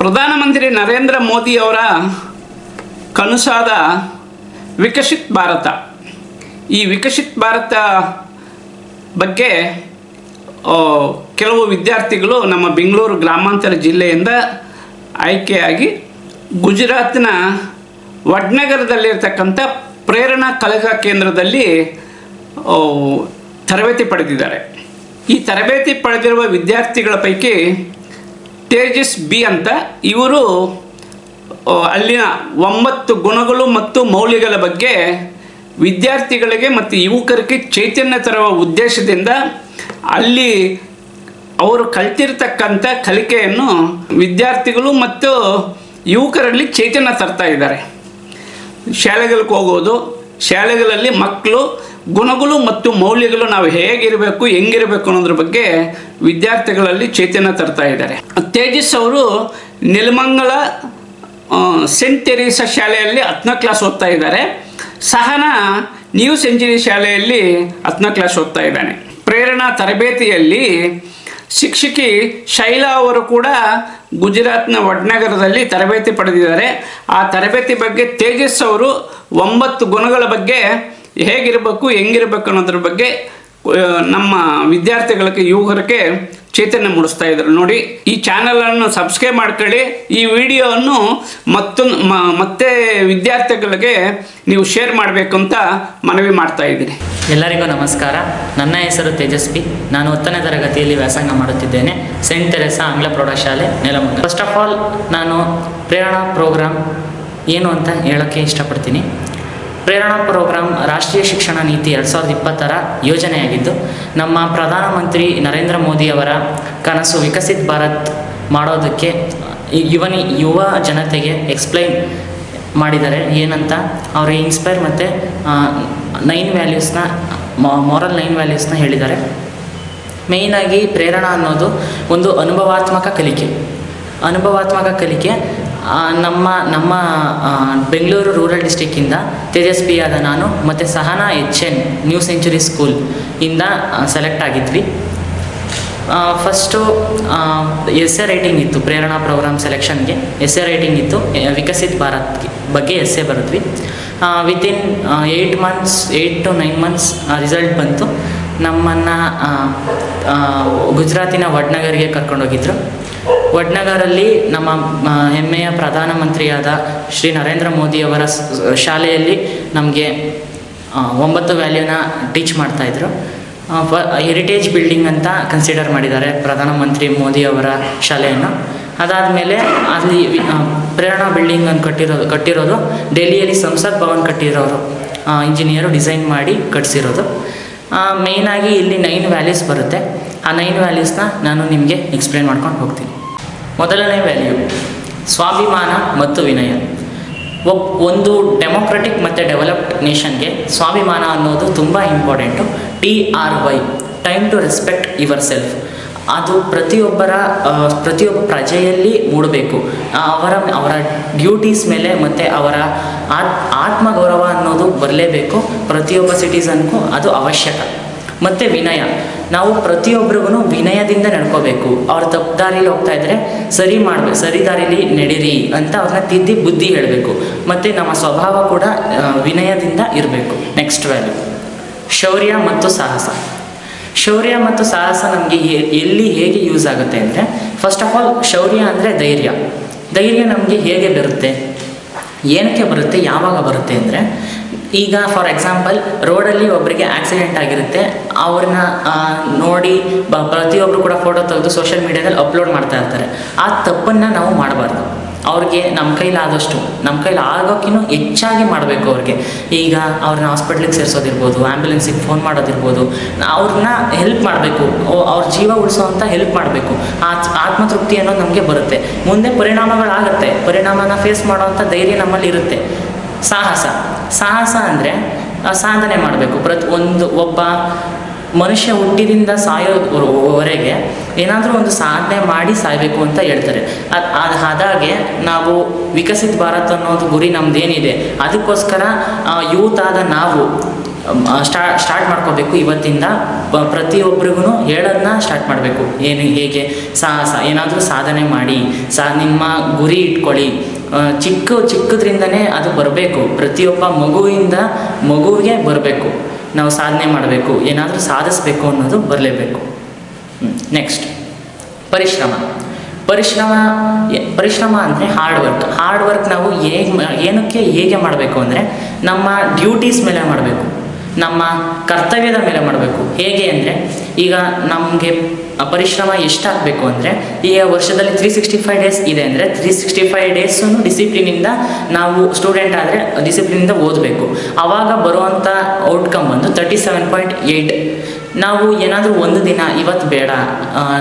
ಪ್ರಧಾನಮಂತ್ರಿ ನರೇಂದ್ರ ಮೋದಿ ಅವರ ಕನಸಾದ ವಿಕಸಿತ್ ಭಾರತ. ಈ ವಿಕಸಿತ್ ಭಾರತ ಬಗ್ಗೆ ಕೆಲವು ವಿದ್ಯಾರ್ಥಿಗಳು ನಮ್ಮ ಬೆಂಗಳೂರು ಗ್ರಾಮಾಂತರ ಜಿಲ್ಲೆಯಿಂದ ಆಯ್ಕೆಯಾಗಿ ಗುಜರಾತ್ನ ವಡ್ನಗರದಲ್ಲಿರ್ತಕ್ಕಂಥ ಪ್ರೇರಣಾ ಕಲಿಕಾ ಕೇಂದ್ರದಲ್ಲಿ ತರಬೇತಿ ಪಡೆದಿದ್ದಾರೆ. ಈ ತರಬೇತಿ ಪಡೆದಿರುವ ವಿದ್ಯಾರ್ಥಿಗಳ ಪೈಕಿ ತೇಜಸ್ ಬಿ ಅಂತ ಇವರು ಅಲ್ಲಿನ ಒಂಬತ್ತು ಗುಣಗಳು ಮತ್ತು ಮೌಲ್ಯಗಳ ಬಗ್ಗೆ ವಿದ್ಯಾರ್ಥಿಗಳಿಗೆ ಮತ್ತು ಯುವಕರಿಗೆ ಚೈತನ್ಯ ತರುವ ಉದ್ದೇಶದಿಂದ ಅಲ್ಲಿ ಅವರು ಕಲ್ತಿರ್ತಕ್ಕಂಥ ಕಲಿಕೆಯನ್ನು ವಿದ್ಯಾರ್ಥಿಗಳು ಮತ್ತು ಯುವಕರಲ್ಲಿ ಚೈತನ್ಯ ತರ್ತಾ ಇದ್ದಾರೆ. ಶಾಲೆಗಳಿಗೆ ಹೋಗೋದು, ಶಾಲೆಗಳಲ್ಲಿ ಮಕ್ಕಳು ಗುಣಗಳು ಮತ್ತು ಮೌಲ್ಯಗಳು ನಾವು ಹೇಗಿರಬೇಕು, ಹೆಂಗಿರಬೇಕು ಅನ್ನೋದ್ರ ಬಗ್ಗೆ ವಿದ್ಯಾರ್ಥಿಗಳಲ್ಲಿ ಚೇತನ ತರ್ತಾ ಇದ್ದಾರೆ. ತೇಜಸ್ ಅವರು ನೆಲಮಂಗಲ ಸೆಂಟ್ ತೆರೇಸಾ ಶಾಲೆಯಲ್ಲಿ ಹತ್ತನೇ ಕ್ಲಾಸ್ ಓದ್ತಾ ಇದ್ದಾರೆ. ಸಹನ ನ್ಯೂ ಸೆಂಚುರಿ ಶಾಲೆಯಲ್ಲಿ ಹತ್ತನೇ ಕ್ಲಾಸ್ ಓದ್ತಾ ಇದ್ದಾನೆ. ಪ್ರೇರಣಾ ತರಬೇತಿಯಲ್ಲಿ ಶಿಕ್ಷಕಿ ಶೈಲಾ ಅವರು ಕೂಡ ಗುಜರಾತ್ನ ವಡ್ನಗರದಲ್ಲಿ ತರಬೇತಿ ಪಡೆದಿದ್ದಾರೆ. ಆ ತರಬೇತಿ ಬಗ್ಗೆ ತೇಜಸ್ ಅವರು ಒಂಬತ್ತು ಗುಣಗಳ ಬಗ್ಗೆ ಹೇಗಿರಬೇಕು, ಹೆಂಗಿರಬೇಕು ಅನ್ನೋದ್ರ ಬಗ್ಗೆ ನಮ್ಮ ವಿದ್ಯಾರ್ಥಿಗಳಿಗೆ, ಯುವಕರಿಗೆ ಚೇತನ ಮೂಡಿಸ್ತಾ ಇದ್ದಾರೆ. ನೋಡಿ, ಈ ಚಾನಲನ್ನು ಸಬ್ಸ್ಕ್ರೈಬ್ ಮಾಡ್ಕೊಳ್ಳಿ. ಈ ವಿಡಿಯೋವನ್ನು ಮತ್ತೊಂದು ಮತ್ತೆ ವಿದ್ಯಾರ್ಥಿಗಳಿಗೆ ನೀವು ಶೇರ್ ಮಾಡಬೇಕು ಅಂತ ಮನವಿ ಮಾಡ್ತಾ ಇದ್ದೀನಿ. ಎಲ್ಲರಿಗೂ ನಮಸ್ಕಾರ. ನನ್ನ ಹೆಸರು ತೇಜಸ್ವಿ. ನಾನು ಹತ್ತನೇ ತರಗತಿಯಲ್ಲಿ ವ್ಯಾಸಂಗ ಮಾಡುತ್ತಿದ್ದೇನೆ. ಸೆಂಟ್ ತೆರೆಸಾ ಆಂಗ್ಲ ಪ್ರೌಢಶಾಲೆ, ನೆಲಮಂಗಲ. ಫಸ್ಟ್ ಆಫ್ ಆಲ್ ನಾನು ಪ್ರೇರಣಾ ಪ್ರೋಗ್ರಾಮ್ ಏನು ಅಂತ ಹೇಳೋಕ್ಕೆ ಇಷ್ಟಪಡ್ತೀನಿ. ಪ್ರೇರಣಾ ಪ್ರೋಗ್ರಾಮ್ ರಾಷ್ಟ್ರೀಯ ಶಿಕ್ಷಣ ನೀತಿ ಎರಡು ಸಾವಿರದ ಇಪ್ಪತ್ತರ ಯೋಜನೆಯಾಗಿದ್ದು, ನಮ್ಮ ಪ್ರಧಾನಮಂತ್ರಿ ನರೇಂದ್ರ ಮೋದಿಯವರ ಕನಸು ವಿಕಸಿತ್ ಭಾರತ್ ಮಾಡೋದಕ್ಕೆ ಈ ಯುವನಿ ಯುವ ಜನತೆಗೆ ಎಕ್ಸ್ಪ್ಲೈನ್ ಮಾಡಿದ್ದಾರೆ ಏನಂತ, ಅವರು ಇನ್ಸ್ಪೈರ್ ಮತ್ತು ನೈನ್ ವ್ಯಾಲ್ಯೂಸ್ನ ಮಾರಲ್ ನೈನ್ ವ್ಯಾಲ್ಯೂಸ್ನ ಹೇಳಿದ್ದಾರೆ. ಮೇಯ್ನಾಗಿ ಪ್ರೇರಣಾ ಅನ್ನೋದು ಒಂದು ಅನುಭವಾತ್ಮಕ ಕಲಿಕೆ. ಅನುಭವಾತ್ಮಕ ಕಲಿಕೆ ನಮ್ಮ ನಮ್ಮ ಬೆಂಗಳೂರು ರೂರಲ್ ಡಿಸ್ಟಿಕ್ಕಿಂದ ತೇಜಸ್ವಿಯಾದ ನಾನು ಮತ್ತು Sahana H N New Century School ಇಂದ ಸೆಲೆಕ್ಟ್ ಆಗಿದ್ವಿ. ಫಸ್ಟು ಎಸ್ ಎ ರೈಟಿಂಗ್ ಇತ್ತು, ಪ್ರೇರಣಾ ಪ್ರೋಗ್ರಾಮ್ ಸೆಲೆಕ್ಷನ್ಗೆ ಎಸ್ ಎ ರೈಟಿಂಗ್ ಇತ್ತು ವಿಕಸಿತ್ ಭಾರತ್ ಬಗ್ಗೆ essay ಬರೆದ್ವಿ within eight months eight to nine months result ಬಂತು. ನಮ್ಮನ್ನು ಗುಜರಾತಿನ ವಡ್ನಗರಿಗೆ ಕರ್ಕೊಂಡೋಗಿದ್ರು. ವಡ್ನಗರಲ್ಲಿ ನಮ್ಮ ಹೆಮ್ಮೆಯ ಪ್ರಧಾನಮಂತ್ರಿಯಾದ ಶ್ರೀ ನರೇಂದ್ರ ಮೋದಿಯವರ ಶಾಲೆಯಲ್ಲಿ ನಮಗೆ ಒಂಬತ್ತು ವ್ಯಾಲ್ಯೂನ ಟೀಚ್ ಮಾಡ್ತಾಯಿದ್ರು ಹೆರಿಟೇಜ್ ಬಿಲ್ಡಿಂಗ್ ಅಂತ ಕನ್ಸಿಡರ್ ಮಾಡಿದ್ದಾರೆ ಪ್ರಧಾನಮಂತ್ರಿ ಮೋದಿಯವರ ಶಾಲೆಯನ್ನು. ಅದಾದಮೇಲೆ ಅಲ್ಲಿ ವಿ- ಪ್ರೇರಣಾ ಬಿಲ್ಡಿಂಗ್ ಅನ್ನು ಕಟ್ಟಿರೋದು ಕಟ್ಟಿರೋದು ಡೆಲ್ಲಿಯಲ್ಲಿ ಸಂಸತ್ ಭವನ್ ಕಟ್ಟಿರೋರು ಇಂಜಿನಿಯರು ಡಿಸೈನ್ ಮಾಡಿ ಕಟ್ಟಿಸಿರೋದು ಮೇಯ್ನಾಗಿ ಇಲ್ಲಿ ನೈನ್ ವ್ಯಾಲ್ಯೂಸ್ ಬರುತ್ತೆ. ಆ ನೈನ್ ವ್ಯಾಲ್ಯೂಸ್ನ ನಾನು ನಿಮಗೆ ಎಕ್ಸ್ಪ್ಲೇನ್ ಮಾಡ್ಕೊಂಡು ಹೋಗ್ತೀನಿ. ಮೊದಲನೇ ವ್ಯಾಲ್ಯೂ ಸ್ವಾಭಿಮಾನ ಮತ್ತು ವಿನಯ. ಒಬ್, ಒಂದು ಡೆಮೊಕ್ರೆಟಿಕ್ ಮತ್ತು ಡೆವಲಪ್ಡ್ ನೇಷನ್ಗೆ ಸ್ವಾಭಿಮಾನ ಅನ್ನೋದು ತುಂಬ important T R Y time to respect yourself ಅದು ಪ್ರತಿಯೊಬ್ಬರ ಪ್ರತಿಯೊಬ್ಬ ಪ್ರಜೆಯಲ್ಲಿ ಮೂಡಬೇಕು. ಅವರ ಅವರ ಡ್ಯೂಟೀಸ್ ಮೇಲೆ ಮತ್ತು ಅವರ ಆತ್, ಆತ್ಮಗೌರವ ಅನ್ನೋದು ಬರಲೇಬೇಕು. ಪ್ರತಿಯೊಬ್ಬ ಸಿಟಿಸನ್ಗೂ ಅದು ಅವಶ್ಯಕ. ಮತ್ತು ವಿನಯ. ನಾವು ಪ್ರತಿಯೊಬ್ಬರಿಗೂ ವಿನಯದಿಂದ ನಡ್ಕೋಬೇಕು. ಅವ್ರ ತಪ್ಪು ದಾರಿಲಿ ಹೋಗ್ತಾ ಇದ್ರೆ, ಸರಿ ಮಾಡ್ಬೇಕು ಸರಿ ದಾರಿಲಿ ನಡೀರಿ ಅಂತ ಅವ್ರನ್ನ ತಿದ್ದಿ ಬುದ್ಧಿ ಹೇಳಬೇಕು. ಮತ್ತು ನಮ್ಮ ಸ್ವಭಾವ ಕೂಡ ವಿನಯದಿಂದ ಇರಬೇಕು. ನೆಕ್ಸ್ಟ್ ವ್ಯಾಲ್ಯೂ ಶೌರ್ಯ ಮತ್ತು ಸಾಹಸ. ಶೌರ್ಯ ಮತ್ತು ಸಾಹಸ ನಮಗೆ ಎಲ್ಲಿ ಹೇಗೆ ಯೂಸ್ ಆಗುತ್ತೆ ಅಂದರೆ ಫಸ್ಟ್ ಆಫ್ ಆಲ್ ಶೌರ್ಯ ಅಂದರೆ ಧೈರ್ಯ. ಧೈರ್ಯ ನಮಗೆ ಹೇಗೆ ಬರುತ್ತೆ? ಏನಕ್ಕೆ ಬರುತ್ತೆ? ಯಾವಾಗ ಬರುತ್ತೆ ಅಂದರೆ ಈಗ ಫಾರ್ ಎಕ್ಸಾಂಪಲ್ ರೋಡಲ್ಲಿ ಒಬ್ಬರಿಗೆ ಆಕ್ಸಿಡೆಂಟ್ ಆಗಿರುತ್ತೆ, ಅವ್ರನ್ನ ನೋಡಿ, ಬ ಪ್ರತಿಯೊಬ್ಬರು ಕೂಡ ಫೋಟೋ ತೆಗೆದು ಸೋಷಿಯಲ್ ಮೀಡಿಯಾದಲ್ಲಿ ಅಪ್ಲೋಡ್ ಮಾಡ್ತಾ ಇರ್ತಾರೆ. ಆ ತಪ್ಪನ್ನು ನಾವು ಮಾಡಬಾರ್ದು. ಅವ್ರಿಗೆ ನಮ್ಮ ಕೈಲಾದಷ್ಟು ನಮ್ಮ ಕೈಲಿ ಆಗೋಕ್ಕಿಂತ ಹೆಚ್ಚಾಗಿ ಮಾಡಬೇಕು ಅವ್ರಿಗೆ. ಈಗ ಅವ್ರನ್ನ ಹಾಸ್ಪಿಟ್ಲಿಗೆ ಸೇರಿಸೋದಿರ್ಬೋದು ಆ್ಯಂಬುಲೆನ್ಸಿಗೆ ಫೋನ್ ಮಾಡೋದಿರ್ಬೋದು, ಅವ್ರನ್ನ ಹೆಲ್ಪ್ ಮಾಡಬೇಕು ಅವ್ರ ಜೀವ ಉಳಿಸೋವಂಥ ಹೆಲ್ಪ್ ಮಾಡಬೇಕು. ಆ ಆತ್ಮತೃಪ್ತಿ ಅನ್ನೋದು ನಮಗೆ ಬರುತ್ತೆ. ಮುಂದೆ ಪರಿಣಾಮಗಳಾಗುತ್ತೆ. ಪರಿಣಾಮನ ಫೇಸ್ ಮಾಡೋವಂಥ ಧೈರ್ಯ ನಮ್ಮಲ್ಲಿ ಇರುತ್ತೆ ಸಾಹಸ. ಸಾಹಸ ಅಂದರೆ ಸಾಧನೆ ಮಾಡಬೇಕು. ಪ್ರತಿ ಒಂದು ಒಬ್ಬ ಮನುಷ್ಯ ಹುಟ್ಟಿದಿಂದ ಸಾಯೋವರೆಗೆ ಏನಾದರೂ ಒಂದು ಸಾಧನೆ ಮಾಡಿ ಸಾಯಬೇಕು ಅಂತ ಹೇಳ್ತಾರೆ. ಅದು ಅದಾಗೆ ನಾವು ಭಾರತ ಭಾರತ್ ಅನ್ನೋದು ಗುರಿ ನಮ್ದೇನಿದೆ. ಅದಕ್ಕೋಸ್ಕರ ಯೂತ್ ಆದ ನಾವು ಸ್ಟಾ, ಸ್ಟಾರ್ಟ್ ಮಾಡ್ಕೋಬೇಕು. ಇವತ್ತಿಂದ ಪ್ರತಿಯೊಬ್ಬರಿಗೂ ಹೇಳೋದನ್ನ ಸ್ಟಾರ್ಟ್ ಮಾಡಬೇಕು. ಏನು, ಹೇಗೆ ಸಾ ಸಾ ಏನಾದರೂ ಸಾಧನೆ ಮಾಡಿ, ಸಾ, ನಿಮ್ಮ ಗುರಿ ಇಟ್ಕೊಳ್ಳಿ. ಚಿಕ್ಕ ಚಿಕ್ಕದ್ರಿಂದನೇ ಅದು ಬರಬೇಕು. ಪ್ರತಿಯೊಬ್ಬ ಮಗುವಿಂದ ಮಗುವಿಗೆ ಬರಬೇಕು. ನಾವು ಸಾಧನೆ ಮಾಡಬೇಕು. ಏನಾದರೂ ಸಾಧಿಸ್ಬೇಕು ಅನ್ನೋದು ಬರಲೇಬೇಕು. ನೆಕ್ಸ್ಟ್ ಪರಿಶ್ರಮ. ಪರಿಶ್ರಮ ಪರಿಶ್ರಮ ಅಂದರೆ ಹಾರ್ಡ್ ವರ್ಕ್ ಹಾರ್ಡ್ ವರ್ಕ್ ನಾವು ಹೇಗೆ ಏನಕ್ಕೆ ಹೇಗೆ ಮಾಡಬೇಕು ಅಂದರೆ ನಮ್ಮ ಡ್ಯೂಟೀಸ್ ಮೇಲೆ ಮಾಡಬೇಕು. ನಮ್ಮ ಕರ್ತವ್ಯದ ಮೇಲೆ ಮಾಡಬೇಕು. ಹೇಗೆ ಅಂದರೆ, ಈಗ ನಮಗೆ ಪರಿಶ್ರಮ ಎಷ್ಟಾಗಬೇಕು ಅಂದರೆ ಈಗ ವರ್ಷದಲ್ಲಿ ತ್ರೀ ಸಿಕ್ಸ್ಟಿ ಫೈವ್ ಡೇಸ್ ಇದೆ ಅಂದರೆ ತ್ರೀ ಸಿಕ್ಸ್ಟಿ ಫೈವ್ ಡೇಸನ್ನು ಡಿಸಿಪ್ಲಿನಿಂದ ನಾವು ಸ್ಟೂಡೆಂಟ್ ಆದರೆ ಡಿಸಿಪ್ಲಿನಿಂದ ಓದಬೇಕು. ಆವಾಗ ಬರುವಂಥ ಔಟ್ಕಮ್ ಬಂದು ತರ್ಟಿ ಸೆವೆನ್ ಪಾಯಿಂಟ್ ಏಯ್ಟ್ ನಾವು ಏನಾದರೂ ಒಂದು ದಿನ ಇವತ್ತು ಬೇಡ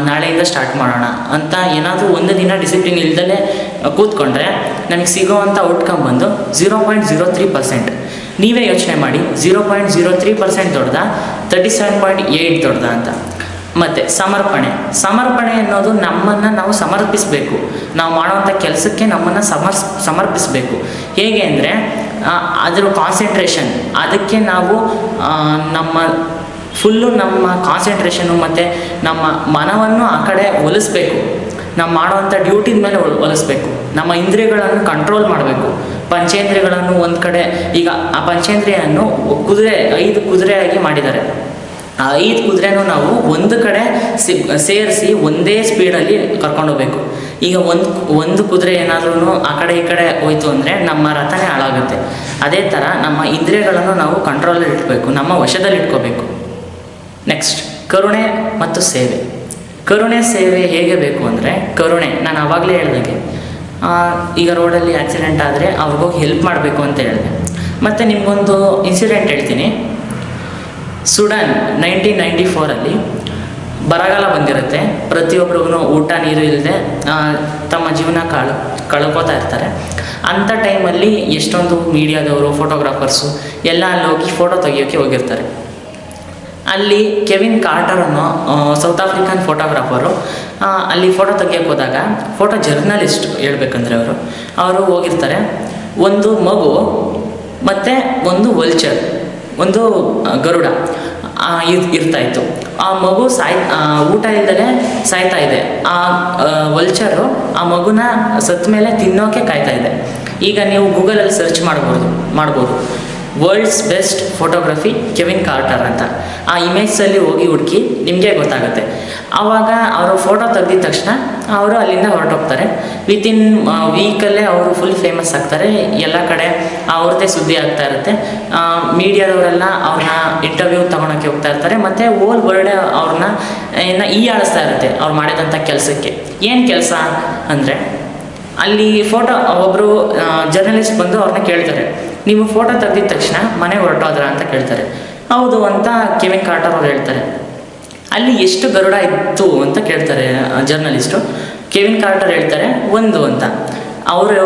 ನಾಳೆಯಿಂದ ಸ್ಟಾರ್ಟ್ ಮಾಡೋಣ ಅಂತ ಏನಾದರೂ ಒಂದು ದಿನ ಡಿಸಿಪ್ಲಿನ್ ಇಲ್ದಲೇ ಕೂತ್ಕೊಂಡ್ರೆ, ನಮಗೆ ಸಿಗೋವಂಥ ಔಟ್ಕಮ್ ಬಂದು zero point zero three percent ನೀವೇ ಯೋಚನೆ ಮಾಡಿ. Zero point zero three percent ದೊಡ್ಡದ? ತರ್ಟಿ ಸೆವೆನ್ ಪಾಯಿಂಟ್ ಏಯ್ಟ್ ದೊಡ್ಡದ ಅಂತ. ಮತ್ತು ಸಮರ್ಪಣೆ. ಸಮರ್ಪಣೆ ಅನ್ನೋದು ನಮ್ಮನ್ನು ನಾವು ಸಮರ್ಪಿಸಬೇಕು. ನಾವು ಮಾಡುವಂಥ ಕೆಲಸಕ್ಕೆ ನಮ್ಮನ್ನು ಸಮರ್ ಸಮರ್ಪಿಸಬೇಕು. ಹೇಗೆ ಅಂದರೆ ಅದರ ಕಾನ್ಸಂಟ್ರೇಷನ್ ಅದಕ್ಕೆ ನಾವು ನಮ್ಮ ಫುಲ್ಲು ನಮ್ಮ ಕಾನ್ಸಂಟ್ರೇಷನು ಮತ್ತು ನಮ್ಮ ಮನವನ್ನು ಆ ಕಡೆ ಒಲಿಸ್ಬೇಕು. ನಾವು ಮಾಡುವಂಥ ಡ್ಯೂಟಿದ ಮೇಲೆ ಒಲ್- ಒಲಿಸ್ಬೇಕು. ನಮ್ಮ ಇಂದ್ರಿಯಗಳನ್ನು ಕಂಟ್ರೋಲ್ ಮಾಡಬೇಕು. ಪಂಚೇಂದ್ರಿಯಗಳನ್ನು ಒಂದು ಕಡೆ, ಈಗ ಆ ಪಂಚೇಂದ್ರಿಯನ್ನು ಕುದುರೆ, ಐದು ಕುದುರೆಯಾಗಿ ಮಾಡಿದ್ದಾರೆ. ಆ ಐದು ಕುದುರೆನೂ ನಾವು ಒಂದು ಕಡೆ ಸೇರಿಸಿ ಒಂದೇ ಸ್ಪೀಡಲ್ಲಿ ಕರ್ಕೊಂಡು ಹೋಗ್ಬೇಕು. ಈಗ ಒಂದು ಒಂದು ಕುದುರೆ ಏನಾದ್ರೂ ಆ ಕಡೆ ಈ ಕಡೆ ಹೋಯ್ತು ಅಂದರೆ ನಮ್ಮ ರಥನೇ ಹಾಳಾಗುತ್ತೆ. ಅದೇ ಥರ ನಮ್ಮ ಇಂದ್ರಿಯಗಳನ್ನು ನಾವು ಕಂಟ್ರೋಲಲ್ಲಿ ಇಟ್ಕೋಬೇಕು ನಮ್ಮ ವಶದಲ್ಲಿ ಇಟ್ಕೋಬೇಕು. ನೆಕ್ಸ್ಟ್ ಕರುಣೆ ಮತ್ತು ಸೇವೆ. ಕರುಣೆ, ಸೇವೆ ಹೇಗೆ ಬೇಕು ಅಂದರೆ, ಕರುಣೆ, ನಾನು ಆವಾಗಲೇ ಹೇಳ್ದಂಗೆ ಈಗ ರೋಡಲ್ಲಿ ಆಕ್ಸಿಡೆಂಟ್ ಆದರೆ ಅವ್ರಿಗೋಗಿ ಹೆಲ್ಪ್ ಮಾಡಬೇಕು ಅಂತ ಹೇಳಿದೆ. ಮತ್ತು ನಿಮಗೊಂದು ಇನ್ಸಿಡೆಂಟ್ ಹೇಳ್ತೀನಿ. ಸುಡಾನ್ ನೈನ್ಟೀನ್ ನೈಂಟಿ ಫೋರಲ್ಲಿ ಬರಗಾಲ ಬಂದಿರುತ್ತೆ. ಪ್ರತಿಯೊಬ್ಬರಿಗೂ ಊಟ, ನೀರು ಇಲ್ಲದೆ ತಮ್ಮ ಜೀವನ ಕಾಳು, ಕಳ್ಕೊತಾ ಇರ್ತಾರೆ. ಅಂಥ ಟೈಮಲ್ಲಿ ಎಷ್ಟೊಂದು ಮೀಡಿಯಾದವರು ಫೋಟೋಗ್ರಾಫರ್ಸು ಎಲ್ಲ ಅಲ್ಲಿ ಹೋಗಿ ಫೋಟೋ ತೆಗಿಯೋಕ್ಕೆ ಹೋಗಿರ್ತಾರೆ. ಅಲ್ಲಿ ಕೆವಿನ್ ಕಾರ್ಟರ್ ಅನ್ನೋ ಸೌತ್ ಆಫ್ರಿಕನ್ ಫೋಟೋಗ್ರಾಫರು ಅಲ್ಲಿ ಫೋಟೋ ತೆಗಿಯೋಕೆ ಹೋದಾಗ ಫೋಟೋ ಜರ್ನಲಿಸ್ಟ್ ಹೇಳ್ಬೇಕಂದ್ರೆ ಅವರು ಅವರು ಹೋಗಿರ್ತಾರೆ. ಒಂದು ಮಗು, ಮತ್ತು ಒಂದು ವಲ್ಚರ್ ಒಂದು ಗರುಡ ಇರ್ತಾ ಇತ್ತು. ಆ ಮಗು ಸಾಯ್ ಊಟ ಇಲ್ಲದೆ ಸಾಯ್ತಾ ಇದೆ. ಆ ವಲ್ಚರು ಆ ಮಗುನ ಸತ್ತ ಮೇಲೆ ತಿನ್ನೋಕೆ ಕಾಯ್ತಾ ಇದೆ. ಈಗ ನೀವು ಗೂಗಲಲ್ಲಿ ಸರ್ಚ್ ಮಾಡ್ಬೋದು ಮಾಡ್ಬೋದು. World's best photography Kevin Carter ಅಂತ. ಇಮೇಜ್ಸಲ್ಲಿ ಹೋಗಿ ಹುಡುಕಿ ನಿಮಗೆ ಗೊತ್ತಾಗುತ್ತೆ. ಆವಾಗ ಅವರು ಫೋಟೋ ತೆಗೆದಿದ ತಕ್ಷಣ ಅವರು ಅಲ್ಲಿಂದ ಹೊರಟೋಗ್ತಾರೆ. ವಿತಿನ್ ವೀಕಲ್ಲೇ ಅವರು ಫುಲ್ ಫೇಮಸ್ ಆಗ್ತಾರೆ. ಎಲ್ಲ ಕಡೆ ಅವ್ರದ್ದೇ ಸುದ್ದಿ ಆಗ್ತಾ ಇರುತ್ತೆ. ಮೀಡಿಯಾದವರೆಲ್ಲ ಅವ್ರನ್ನ ಇಂಟರ್ವ್ಯೂ ತೊಗೊಳಕ್ಕೆ ಹೋಗ್ತಾ ಇರ್ತಾರೆ. ಮತ್ತು ಓಲ್ ವರ್ಲ್ಡ್ ಅವ್ರನ್ನ ಇನ್ನು ಈ ಆಳಿಸ್ತಾ ಇರುತ್ತೆ ಅವ್ರು ಮಾಡಿದಂಥ ಕೆಲಸಕ್ಕೆ. ಏನು ಕೆಲಸ ಅಂದರೆ ಅಲ್ಲಿ ಫೋಟೋ ಒಬ್ಬರು ಜರ್ನಲಿಸ್ಟ್ ಬಂದು ಅವ್ರನ್ನ ಕೇಳ್ತಾರೆ. ನೀವು ಫೋಟೋ ತೆಗೆದಿದ ತಕ್ಷಣ ಮನೆ ಹೊರಟೋದ್ರ ಅಂತ ಕೇಳ್ತಾರೆ. ಹೌದು ಅಂತ ಕೆವಿನ್ ಕಾರ್ಟರ್ ಅವ್ರು ಹೇಳ್ತಾರೆ. ಅಲ್ಲಿ ಎಷ್ಟು ಗರುಡ ಇತ್ತು ಅಂತ ಕೇಳ್ತಾರೆ ಜರ್ನಲಿಸ್ಟು ಕೆವಿನ್ ಕಾರ್ಟರ್ ಹೇಳ್ತಾರೆ, ಒಂದು ಅಂತ. ಅವರು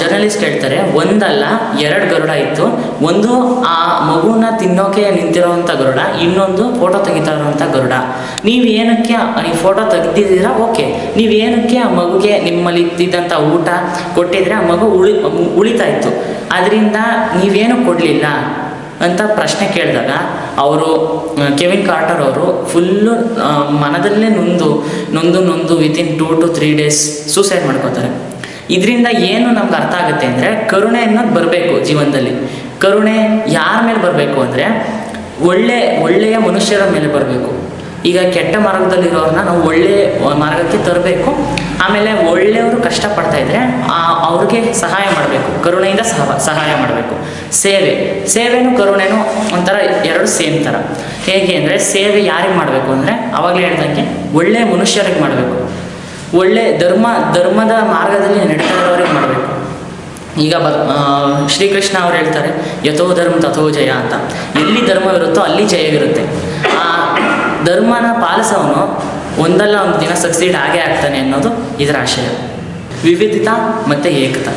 ಜರ್ನಲಿಸ್ಟ್ ಹೇಳ್ತಾರೆ, ಒಂದಲ್ಲ, ಎರಡು ಗರುಡ ಇತ್ತು. ಒಂದು, ಆ ಮಗುನ ತಿನ್ನೋಕೆ ನಿಂತಿರೋವಂಥ ಗರುಡ, ಇನ್ನೊಂದು ಫೋಟೋ ತೆಗಿತಾ ಇರೋವಂಥ ಗರುಡ. ನೀವು ಏನಕ್ಕೆ ಈ ಫೋಟೋ ತೆಗ್ದಿದ್ದೀರಾ? ಓಕೆ. ನೀವು ಏನಕ್ಕೆ ಆ ಮಗುಗೆ ನಿಮ್ಮಲ್ಲಿ ಇದ್ದಿದ್ದಂಥ ಊಟ ಕೊಟ್ಟಿದ್ರೆ ಆ ಮಗು ಉಳಿ, ಉಳಿತಾ ಇತ್ತು. ಅದರಿಂದ ನೀವೇನು ಕೊಡಲಿಲ್ಲ. ಅಂತ ಪ್ರಶ್ನೆ ಕೇಳಿದಾಗ ಅವರು ಕೆವಿನ್ ಕಾರ್ಟರ್ ಅವರು ಫುಲ್ಲು ಮನದಲ್ಲೇ ನೊಂದು ನೊಂದು ನೊಂದು within two to three days suicide ಮಾಡ್ಕೋತಾರೆ. ಇದರಿಂದ ಏನು ನಮ್ಗೆ ಅರ್ಥ ಆಗುತ್ತೆ ಅಂದರೆ ಕರುಣೆ ಅನ್ನೋದು ಬರಬೇಕು ಜೀವನದಲ್ಲಿ. ಕರುಣೆ ಯಾರ ಮೇಲೆ ಬರಬೇಕು ಅಂದರೆ ಒಳ್ಳೆ, ಒಳ್ಳೆಯ ಮನುಷ್ಯರ ಮೇಲೆ ಬರಬೇಕು. ಈಗ ಕೆಟ್ಟ ಮಾರ್ಗದಲ್ಲಿರೋರನ್ನ ನಾವು ಒಳ್ಳೆ ಮಾರ್ಗಕ್ಕೆ ತರಬೇಕು. ಆಮೇಲೆ ಒಳ್ಳೆಯವರು ಕಷ್ಟಪಡ್ತಾ ಇದ್ರೆ ಅವ್ರಿಗೆ ಸಹಾಯ ಮಾಡಬೇಕು. ಕರುಣೆಯಿಂದ ಸಹ, ಸಹಾಯ ಮಾಡಬೇಕು. ಸೇವೆ. ಸೇವೆನೂ ಕರುಣೆನೂ ಒಂಥರ ಎರಡು ಸೇಮ್ ಥರ. ಹೇಗೆ ಅಂದರೆ, ಸೇವೆ ಯಾರಿಗೆ ಮಾಡಬೇಕು ಅಂದರೆ, ಅವಾಗಲೇ ಹೇಳ್ದಂಗೆ ಒಳ್ಳೆಯ ಮನುಷ್ಯರಿಗೆ ಮಾಡಬೇಕು. ಒಳ್ಳೆ ಧರ್ಮ, ಧರ್ಮದ ಮಾರ್ಗದಲ್ಲಿ ನಡೀತಾ ಮಾಡಬೇಕು. ಈಗ ಬ ಶ್ರೀಕೃಷ್ಣ ಅವ್ರು ಹೇಳ್ತಾರೆ, ಯಥೋ ಧರ್ಮ ತಥೋ ಜಯ ಅಂತ. ಎಲ್ಲಿ ಧರ್ಮವಿರುತ್ತೋ ಅಲ್ಲಿ ಜಯವಿರುತ್ತೆ. ಧರ್ಮನ ಪಾಲಿಸೋನು, ಒಂದಲ್ಲ ಒಂದು ದಿನ ಸಕ್ಸೀಡ್ ಆಗೇ ಆಗ್ತಾನೆ ಅನ್ನೋದು ಇದರ ಆಶಯ. ವಿವಿಧತಾ ಮತ್ತು ಏಕತ.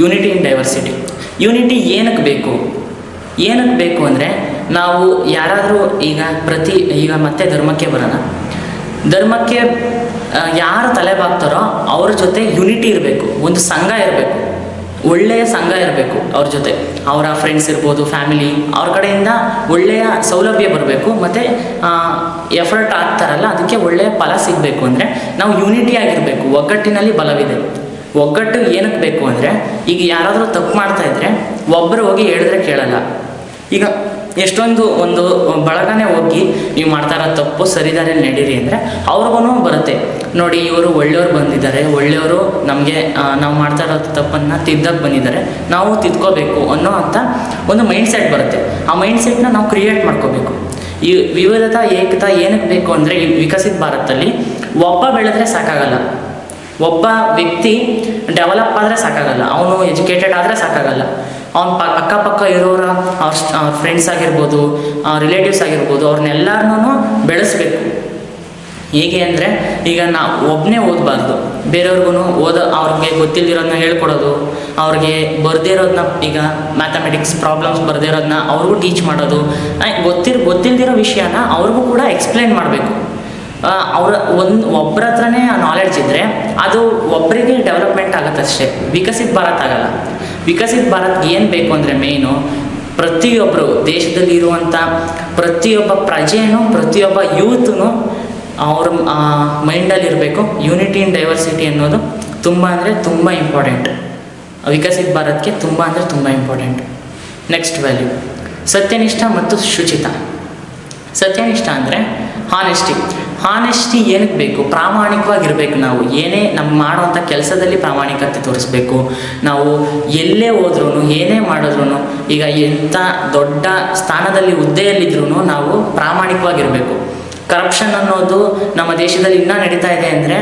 ಯೂನಿಟಿ ಇನ್ ಡೈವರ್ಸಿಟಿ ಯೂನಿಟಿ ಏನಕ್ಕೆ ಬೇಕು? ಏನಕ್ಕೆ ಬೇಕು ಅಂದರೆ, ನಾವು ಯಾರಾದರೂ ಈಗ ಪ್ರತಿ, ಈಗ ಮತ್ತೆ ಧರ್ಮಕ್ಕೆ ಬರೋಣ. ಧರ್ಮಕ್ಕೆ ಯಾರು ತಲೆ ಬಾಗ್ತಾರೋ ಅವ್ರ ಜೊತೆ ಯುನಿಟಿ ಇರಬೇಕು, ಒಂದು ಸಂಘ ಇರಬೇಕು. ಒಳ್ಳೆಯ ಸಂಘ ಇರಬೇಕು ಅವ್ರ ಜೊತೆ. ಅವರ ಫ್ರೆಂಡ್ಸ್ ಇರ್ಬೋದು ಫ್ಯಾಮಿಲಿ ಅವ್ರ ಕಡೆಯಿಂದ ಒಳ್ಳೆಯ ಸೌಲಭ್ಯ ಬರಬೇಕು. ಮತ್ತು ಎಫರ್ಟ್ ಆಗ್ತಾರಲ್ಲ, ಅದಕ್ಕೆ ಒಳ್ಳೆಯ ಫಲ ಸಿಗಬೇಕು ಅಂದರೆ ನಾವು ಯೂನಿಟಿ ಆಗಿರಬೇಕು. ಒಗ್ಗಟ್ಟಿನಲ್ಲಿ ಬಲವಿದೆ. ಒಗ್ಗಟ್ಟು ಏನಕ್ಕೆ ಬೇಕು ಅಂದರೆ, ಈಗ ಯಾರಾದರೂ ತಪ್ಪು ಮಾಡ್ತಾ ಇದ್ರೆ ಒಬ್ಬರು ಹೋಗಿ ಹೇಳಿದ್ರೆ ಕೇಳಲ್ಲ. ಈಗ ಎಷ್ಟೊಂದು ಒಂದು ಬಳಗನೆ ಹೋಗಿ ನೀವು ಮಾಡ್ತಾರ ತಪ್ಪು ಸರಿದಾರೆ ನಡೀರಿ ಅಂದರೆ ಅವ್ರಿಗೂ ಬರುತ್ತೆ. ನೋಡಿ, ಇವರು ಒಳ್ಳೆಯವ್ರು ಬಂದಿದ್ದಾರೆ, ಒಳ್ಳೆಯವರು ನಮಗೆ ನಾವು ಮಾಡ್ತಾ ಇರೋ ತಪ್ಪನ್ನು ತಿದ್ದಕ್ಕೆ ಬಂದಿದ್ದಾರೆ, ನಾವು ತಿದ್ಕೋಬೇಕು ಅನ್ನೋ ಅಂತ ಒಂದು ಮೈಂಡ್ ಸೆಟ್ ಬರುತ್ತೆ. ಆ ಮೈಂಡ್ ಸೆಟ್ನ ನಾವು ಕ್ರಿಯೇಟ್ ಮಾಡ್ಕೋಬೇಕು. ಈ ವಿವಿಧತಾ, ಏಕತಾ ಏನಕ್ಕೆ ಬೇಕು ಅಂದರೆ ಈ ವಿಕಸಿತ ಭಾರತದಲ್ಲಿ ಒಬ್ಬ ಬೆಳೆದ್ರೆ ಸಾಕಾಗಲ್ಲ. ಒಬ್ಬ ವ್ಯಕ್ತಿ ಡೆವಲಪ್ ಆದರೆ ಸಾಕಾಗಲ್ಲ. ಅವನು ಎಜುಕೇಟೆಡ್ ಆದರೆ ಸಾಕಾಗಲ್ಲ. ಅವನ ಪ ಅಕ್ಕಪಕ್ಕ ಇರೋರ, ಅವ್ರ ಫ್ರೆಂಡ್ಸ್ ಆಗಿರ್ಬೋದು ರಿಲೇಟಿವ್ಸ್ ಆಗಿರ್ಬೋದು ಅವ್ರನ್ನೆಲ್ಲರನ್ನೂ ಬೆಳೆಸ್ಬೇಕು. ಹೇಗೆ ಅಂದರೆ, ಈಗ ನಾವು ಒಬ್ಬನೇ ಓದಬಾರ್ದು. ಬೇರೆಯವ್ರಿಗೂ ಓದ, ಅವ್ರಿಗೆ ಗೊತ್ತಿಲ್ದಿರೋದನ್ನ ಹೇಳ್ಕೊಡೋದು, ಅವ್ರಿಗೆ ಬರದೇ ಇರೋದನ್ನ ಈಗ ಮ್ಯಾಥಮೆಟಿಕ್ಸ್ ಪ್ರಾಬ್ಲಮ್ಸ್ ಬರದೇ ಇರೋದನ್ನ ಅವ್ರಿಗೂ ಟೀಚ್ ಮಾಡೋದು. ಗೊತ್ತಿರ, ಗೊತ್ತಿಲ್ದಿರೋ ವಿಷಯನ ಅವ್ರಿಗೂ ಕೂಡ ಎಕ್ಸ್ಪ್ಲೈನ್ ಮಾಡಬೇಕು. ಅವರ ಒಂದು ಒಬ್ಬರ ಹತ್ರನೇ ನಾಲೆಡ್ಜ್ ಇದ್ದರೆ ಅದು ಒಬ್ಬರಿಗೆ ಡೆವಲಪ್ಮೆಂಟ್ ಆಗುತ್ತಷ್ಟೇ, ವಿಕಸಿತ ಭಾರತ ಆಗಲ್ಲ. ವಿಕಸಿತ ಭಾರತ್ಗೆ ಏನು ಬೇಕು ಅಂದರೆ ಮೇನು ಪ್ರತಿಯೊಬ್ಬರು ದೇಶದಲ್ಲಿ ಇರುವಂಥ ಪ್ರತಿಯೊಬ್ಬ ಪ್ರಜೆನೂ, ಪ್ರತಿಯೊಬ್ಬ ಯೂತ್ನು ಅವ್ರ ಮೈಂಡಲ್ಲಿ ಇರಬೇಕು ಯೂನಿಟಿ ಇನ್ ಡೈವರ್ಸಿಟಿ ಅನ್ನೋದು ತುಂಬ ಅಂದರೆ ತುಂಬ ಇಂಪಾರ್ಟೆಂಟ್ ವಿಕಸಿತ ಭಾರತ್ಗೆ ತುಂಬ ಅಂದರೆ ತುಂಬ ಇಂಪಾರ್ಟೆಂಟ್ ನೆಕ್ಸ್ಟ್ ವ್ಯಾಲ್ಯೂ ಸತ್ಯನಿಷ್ಠ ಮತ್ತು ಶುಚಿತ. ಸತ್ಯನಿಷ್ಠ ಅಂದರೆ ಹಾನೆಸ್ಟಿ ಹಾನೆಸ್ಟಿ ಏನಕ್ಕೆ ಬೇಕು? ಪ್ರಾಮಾಣಿಕವಾಗಿರ್ಬೇಕು ನಾವು. ಏನೇ ನಮ್ಮ ಮಾಡುವಂಥ ಕೆಲಸದಲ್ಲಿ ಪ್ರಾಮಾಣಿಕತೆ ತೋರಿಸ್ಬೇಕು. ನಾವು ಎಲ್ಲೇ ಹೋದ್ರೂ ಏನೇ ಮಾಡಿದ್ರು ಈಗ ಎಂಥ ದೊಡ್ಡ ಸ್ಥಾನದಲ್ಲಿ ಹುದ್ದೆಯಲ್ಲಿದ್ರೂ ನಾವು ಪ್ರಾಮಾಣಿಕವಾಗಿರಬೇಕು. ಕರಪ್ಷನ್ ಅನ್ನೋದು ನಮ್ಮ ದೇಶದಲ್ಲಿ ಇನ್ನೂ ನಡೀತಾ ಇದೆ ಅಂದರೆ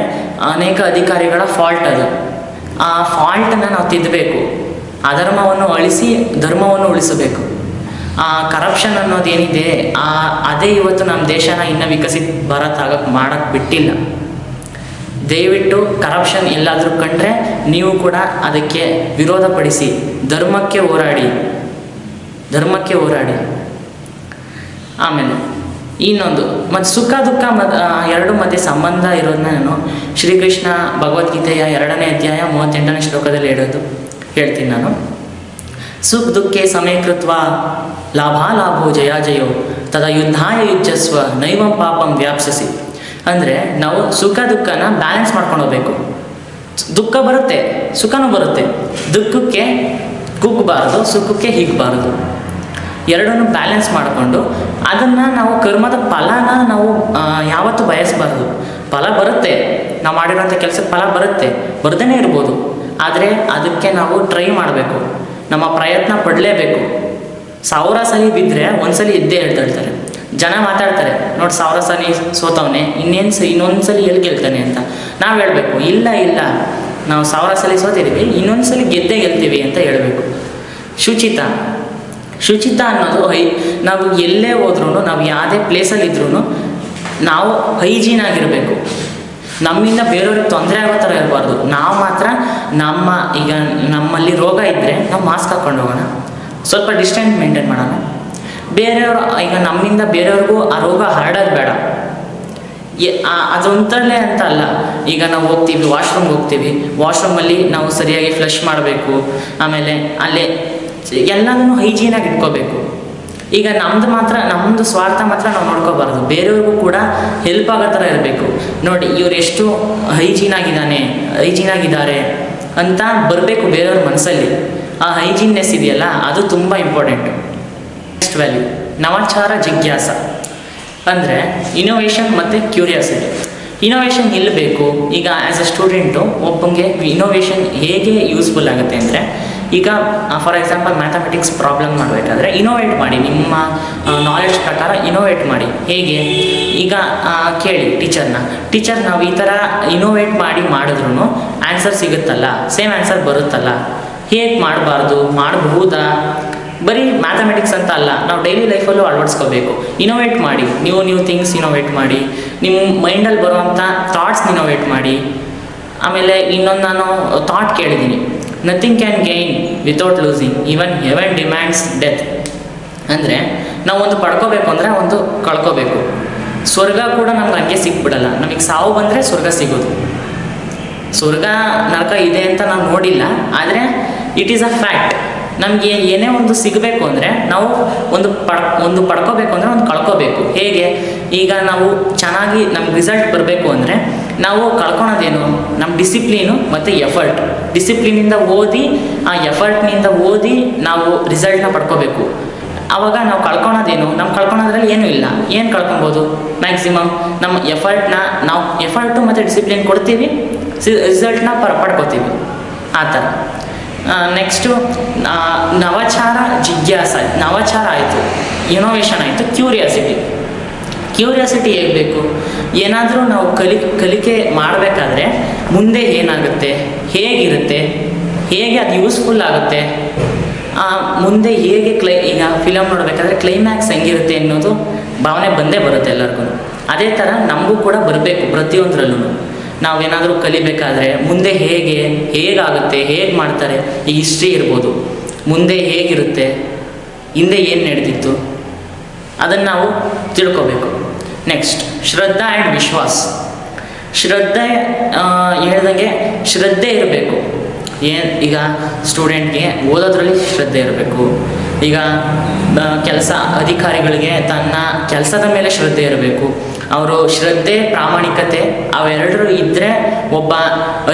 ಅನೇಕ ಅಧಿಕಾರಿಗಳ ಫಾಲ್ಟ್ ಅದು. ಆ ಫಾಲ್ಟನ್ನು ನಾವು ತಿದ್ದಬೇಕು ಅಧರ್ಮವನ್ನು ಅಳಿಸಿ ಧರ್ಮವನ್ನು ಉಳಿಸಬೇಕು. ಆ ಕರಪ್ಷನ್ ಅನ್ನೋದು ಏನಿದೆ, ಆ, ಅದೇ ಇವತ್ತು ನಮ್ಮ ದೇಶನ ಇನ್ನೂ ವಿಕಸಿತ ಭಾರತ ಆಗಕ್ಕೆ ಮಾಡಕ್ಕೆ ಬಿಟ್ಟಿಲ್ಲ. ದಯವಿಟ್ಟು ಕರಪ್ಷನ್ ಎಲ್ಲಾದರೂ ಕಂಡ್ರೆ ನೀವು ಕೂಡ ಅದಕ್ಕೆ ವಿರೋಧ ಪಡಿಸಿ, ಧರ್ಮಕ್ಕೆ ಹೋರಾಡಿ ಧರ್ಮಕ್ಕೆ ಹೋರಾಡಿ. ಆಮೇಲೆ ಇನ್ನೊಂದು, ಮತ್ತು ಸುಖ ದುಃಖ ಮ ಎರಡು ಮಧ್ಯೆ ಸಂಬಂಧ ಇರೋದನ್ನ ನಾನು ಶ್ರೀಕೃಷ್ಣ ಭಗವದ್ಗೀತೆಯ ಎರಡನೇ ಅಧ್ಯಾಯ ಮೂವತ್ತೆಂಟನೇ ಶ್ಲೋಕದಲ್ಲಿ ಹೇಳೋದು, ಹೇಳ್ತೀನಿ ನಾನು. ಸುಖ ದುಃಖೆ ಸಮಯ ಕೃತ್ವ ಲಾಭಾಲಾಭೋ ಜಯ ಜಯೋ ತದ ಯುದ್ಧಾಯ ಯುಜಸ್ವ ನೈವಂ ಪಾಪಂ ವ್ಯಾಪ್ಸಿಸಿ ಅಂದರೆ ನಾವು ಸುಖ ದುಃಖನ ಬ್ಯಾಲೆನ್ಸ್ ಮಾಡ್ಕೊಂಡು ಹೋಗ್ಬೇಕು. ದುಃಖ ಬರುತ್ತೆ, ಸುಖನೂ ಬರುತ್ತೆ. ದುಃಖಕ್ಕೆ ಕುಗ್ಗಬಾರ್ದು ಸುಖಕ್ಕೆ ಹಿಗ್ಬಾರ್ದು. ಎರಡನ್ನು ಬ್ಯಾಲೆನ್ಸ್ ಮಾಡಿಕೊಂಡು ಅದನ್ನು ನಾವು ಕರ್ಮದ ಫಲನ ನಾವು ಯಾವತ್ತೂ ಬಯಸಬಾರ್ದು. ಫಲ ಬರುತ್ತೆ, ನಾವು ಮಾಡಿರೋಂಥ ಕೆಲಸಕ್ಕೆ ಫಲ ಬರುತ್ತೆ ಬರ್ದೇ ಇರ್ಬೋದು. ಆದರೆ ಅದಕ್ಕೆ ನಾವು ಟ್ರೈ ಮಾಡಬೇಕು. ನಮ್ಮ ಪ್ರಯತ್ನ ಪಡಲೇಬೇಕು. ಸಾವಿರ ಸಲ ಬಿದ್ದರೆ ಒಂದ್ಸಲಿ ಎದ್ದೇ ಹೇಳ್ತಾಳ್ತಾರೆ ಜನ ಮಾತಾಡ್ತಾರೆ, ನೋಡಿ ಸಾವಿರ ಸಲ ಸೋತವನೆ, ಇನ್ನೇನು ಸ ಇನ್ನೊಂದು ಸಲ ಎಲ್ಲಿ ಗೆಲ್ತಾನೆ ಅಂತ? ನಾವು ಹೇಳಬೇಕು, ಇಲ್ಲ ಇಲ್ಲ, ನಾವು ಸಾವಿರ ಸಲ ಸೋತಿದ್ದೀವಿ ಇನ್ನೊಂದು ಸಲ ಗೆದ್ದೇ ಗೆಲ್ತೀವಿ ಅಂತ ಹೇಳಬೇಕು. ಶುಚಿತ ಶುಚಿತ ಅನ್ನೋದು ಹೈ, ನಾವು ಎಲ್ಲೇ ಹೋದ್ರೂ ನಾವು ಯಾವುದೇ ಪ್ಲೇಸಲ್ಲಿ ಇದ್ರೂ ನಾವು ಹೈಜೀನ್ ಆಗಿರಬೇಕು. ನಮ್ಮಿಂದ ಬೇರೆಯವ್ರಿಗೆ ತೊಂದರೆ ಆಗೋ ಥರ ಇರಬಾರ್ದು. ನಾವು ಮಾತ್ರ ನಮ್ಮ ಈಗ ನಮ್ಮಲ್ಲಿ ರೋಗ ಇದ್ದರೆ ನಾವು ಮಾಸ್ಕ್ ಹಾಕ್ಕೊಂಡು ಹೋಗೋಣ. ಸ್ವಲ್ಪ ಡಿಸ್ಟೆನ್ಸ್ ಮೇಂಟೈನ್ ಮಾಡೋಣ. ಬೇರೆಯವರು, ಈಗ ನಮ್ಮಿಂದ ಬೇರೆಯವ್ರಿಗೂ ಆ ರೋಗ ಹರಡೋದು ಬೇಡ. ಅದೊಂಥರಲೇ ಅಂತ ಅಲ್ಲ. ಈಗ ನಾವು ಹೋಗ್ತೀವಿ ವಾಶ್ರೂಮ್ಗೆ ಹೋಗ್ತೀವಿ. ವಾಶ್ರೂಮಲ್ಲಿ ನಾವು ಸರಿಯಾಗಿ ಫ್ಲಶ್ ಮಾಡಬೇಕು. ಆಮೇಲೆ ಅಲ್ಲೇ ಎಲ್ಲದನ್ನು ಹೈಜೀನಾಗಿ ಇಟ್ಕೋಬೇಕು. ಈಗ ನಮ್ದು ಮಾತ್ರ ನಮ್ಮದು ಸ್ವಾರ್ಥ ಮಾತ್ರ ನಾವು ನೋಡ್ಕೋಬಾರ್ದು. ಬೇರೆಯವ್ರಿಗೂ ಕೂಡ ಹೆಲ್ಪ್ ಆಗೋ ಥರ ಇರಬೇಕು. ನೋಡಿ, ಇವ್ರು ಎಷ್ಟು ಹೈಜೀನ್ ಆಗಿದ್ದಾನೆ ಹೈಜೀನ್ ಆಗಿದ್ದಾರೆ ಅಂತ ಬರಬೇಕು ಬೇರೆಯವ್ರ ಮನಸ್ಸಲ್ಲಿ ಆ ಹೈಜೀನ್ನೆಸ್ ಇದೆಯಲ್ಲ, ಅದು ತುಂಬ ಇಂಪಾರ್ಟೆಂಟ್ ನೆಕ್ಸ್ಟ್ ವ್ಯಾಲ್ಯೂ ನವಾಚಾರ ಜಿಜ್ಞಾಸ. ಅಂದರೆ ಇನೋವೇಷನ್ ಮತ್ತು ಕ್ಯೂರಿಯಾಸಿಟಿ ಇನೋವೇಷನ್ ಬೇಕು? ಈಗ ಆ್ಯಸ್ ಎ ಸ್ಟೂಡೆಂಟು ಒಬ್ಬಂಗೆ ಇನೋವೇಷನ್ ಹೇಗೆ ಯೂಸ್ಫುಲ್ ಆಗುತ್ತೆ ಅಂದರೆ ಈಗ ಫಾರ್ ಎಕ್ಸಾಂಪಲ್ ಮ್ಯಾಥಮೆಟಿಕ್ಸ್ ಪ್ರಾಬ್ಲಮ್ ಮಾಡಬೇಕಾದ್ರೆ ಇನೋವೇಟ್ ಮಾಡಿ, ನಿಮ್ಮ ನಾಲೆಡ್ಜ್ ಪ್ರಕಾರ ಇನೋವೇಟ್ ಮಾಡಿ. ಹೇಗೆ? ಈಗ ಕೇಳಿ ಟೀಚರ್ನ ಟೀಚರ್ ನಾವು ಈ ಥರ ಇನೋವೇಟ್ ಮಾಡಿ ಮಾಡಿದ್ರು ಆನ್ಸರ್ ಸಿಗುತ್ತಲ್ಲ ಸೇಮ್ ಆನ್ಸರ್ ಬರುತ್ತಲ್ಲ. ಹೇಗೆ ಮಾಡಬಾರ್ದು? ಮಾಡಬಹುದಾ? ಬರೀ ಮ್ಯಾಥಮೆಟಿಕ್ಸ್ ಅಂತ ಅಲ್ಲ, ನಾವು ಡೈಲಿ ಲೈಫಲ್ಲೂ ಅಳವಡಿಸ್ಕೋಬೇಕು. ಇನೋವೇಟ್ ಮಾಡಿ ನೀವು ನ್ಯೂ ಥಿಂಗ್ಸ್ ಇನೋವೇಟ್ ಮಾಡಿ ನಿಮ್ಮ ಮೈಂಡಲ್ಲಿ ಬರುವಂಥ ಥಾಟ್ಸ್ ಇನೋವೇಟ್ ಮಾಡಿ. ಆಮೇಲೆ ಇನ್ನೊಂದು ನಾನು ಥಾಟ್ ಕೇಳಿದ್ದೀನಿ. Nothing can gain without losing even heaven demands death ಅಂದರೆ ನಾವು ಒಂದು ಪಡ್ಕೋಬೇಕು ಅಂದರೆ ಒಂದು ಕಳ್ಕೋಬೇಕು. ಸ್ವರ್ಗ ಕೂಡ ನಮ್ಗೆ ಹಂಗೆ ಸಿಕ್ಬಿಡಲ್ಲ. ನಮಗೆ ಸಾವು ಬಂದರೆ ಸ್ವರ್ಗ ಸಿಗೋದು. ಸ್ವರ್ಗ ನರಕ ಇದೆ ಅಂತ ನಾವು ನೋಡಿಲ್ಲ. ಆದರೆ ಇಟ್ ಈಸ್ ಅ ಫ್ಯಾಕ್ಟ್ ನಮಗೆ ಏನೇ ಒಂದು ಸಿಗಬೇಕು ಅಂದರೆ ನಾವು ಒಂದು ಪಡ್, ಒಂದು ಪಡ್ಕೋಬೇಕು ಅಂದರೆ ಒಂದು ಕಳ್ಕೋಬೇಕು. ಹೇಗೆ? ಈಗ ನಾವು ಚೆನ್ನಾಗಿ ನಮ್ಗೆ ರಿಸಲ್ಟ್ ಬರಬೇಕು ಅಂದರೆ ನಾವು ಕಳ್ಕೊಳೋದೇನು? ನಮ್ಮ ಡಿಸಿಪ್ಲೀನು ಮತ್ತು ಎಫರ್ಟ್ ಡಿಸಿಪ್ಲಿನಿಂದ ಓದಿ, ಆ ಎಫರ್ಟ್ನಿಂದ ಓದಿ ನಾವು ರಿಸಲ್ಟ್ನ ಪಡ್ಕೋಬೇಕು. ಆವಾಗ ನಾವು ಕಳ್ಕೊಳೋದೇನು? ನಮ್ಮ ಕಳ್ಕೊಳೋದ್ರಲ್ಲಿ ಏನೂ ಇಲ್ಲ. ಏನು ಕಳ್ಕೊಬೋದು? ಮ್ಯಾಕ್ಸಿಮಮ್ ನಮ್ಮ ಎಫರ್ಟ್ನ ನಾವು ಎಫರ್ಟು ಮತ್ತು ಡಿಸಿಪ್ಲಿನ್ ಕೊಡ್ತೀವಿ ರಿಸಲ್ಟ್ನ ಪರ್ ಪಡ್ಕೋತೀವಿ. ಆ ಥರ. ನೆಕ್ಸ್ಟು ನವಚಾರ, ಜಿಜ್ಞಾಸ. ನವಚಾರ ಆಯಿತು. ಇನೋವೇಷನ್ ಆಯಿತು. ಕ್ಯೂರಿಯಾಸಿಟಿ ಕ್ಯೂರಿಯಾಸಿಟಿ ಹೇಗೆ ಬೇಕು ಏನಾದರೂ ನಾವು ಕಲಿ, ಕಲಿಕೆ ಮಾಡಬೇಕಾದ್ರೆ ಮುಂದೆ ಏನಾಗುತ್ತೆ? ಹೇಗಿರುತ್ತೆ? ಹೇಗೆ ಅದು ಯೂಸ್ಫುಲ್ ಆಗುತ್ತೆ? ಮುಂದೆ ಹೇಗೆ ಕ್ಲೈ, ಈಗ ಫಿಲಮ್ ನೋಡಬೇಕಾದ್ರೆ ಕ್ಲೈಮ್ಯಾಕ್ಸ್ ಹೆಂಗಿರುತ್ತೆ ಅನ್ನೋದು ಭಾವನೆ ಬಂದೇ ಬರುತ್ತೆ ಎಲ್ಲರಿಗೂ ಅದೇ ಥರ ನಮಗೂ ಕೂಡ ಬರಬೇಕು ಪ್ರತಿಯೊಂದರಲ್ಲೂ ನಾವೇನಾದರೂ ಕಲಿಬೇಕಾದ್ರೆ ಮುಂದೆ ಹೇಗೆ, ಹೇಗಾಗುತ್ತೆ, ಹೇಗೆ ಮಾಡ್ತಾರೆ ಈ ಹಿಸ್ಟ್ರಿ ಇರ್ಬೋದು. ಮುಂದೆ ಹೇಗಿರುತ್ತೆ? ಹಿಂದೆ ಏನು ನಡೆದಿತ್ತು? ಅದನ್ನು ನಾವು ತಿಳ್ಕೋಬೇಕು. ನೆಕ್ಸ್ಟ್ ಶ್ರದ್ಧಾ ಆ್ಯಂಡ್ ವಿಶ್ವಾಸ್. ಶ್ರದ್ಧೆ ಹೇಳ್ದಂಗೆ ಶ್ರದ್ಧೆ ಇರಬೇಕು. ಏನು, ಈಗ ಸ್ಟೂಡೆಂಟ್ಗೆ ಓದೋದ್ರಲ್ಲಿ ಶ್ರದ್ಧೆ ಇರಬೇಕು. ಈಗ ಕೆಲಸ ಅಧಿಕಾರಿಗಳಿಗೆ ತನ್ನ ಕೆಲಸದ ಮೇಲೆ ಶ್ರದ್ಧೆ ಇರಬೇಕು. ಅವರು ಶ್ರದ್ಧೆ, ಪ್ರಾಮಾಣಿಕತೆ, ಅವೆರಡರೂ ಇದ್ದರೆ ಒಬ್ಬ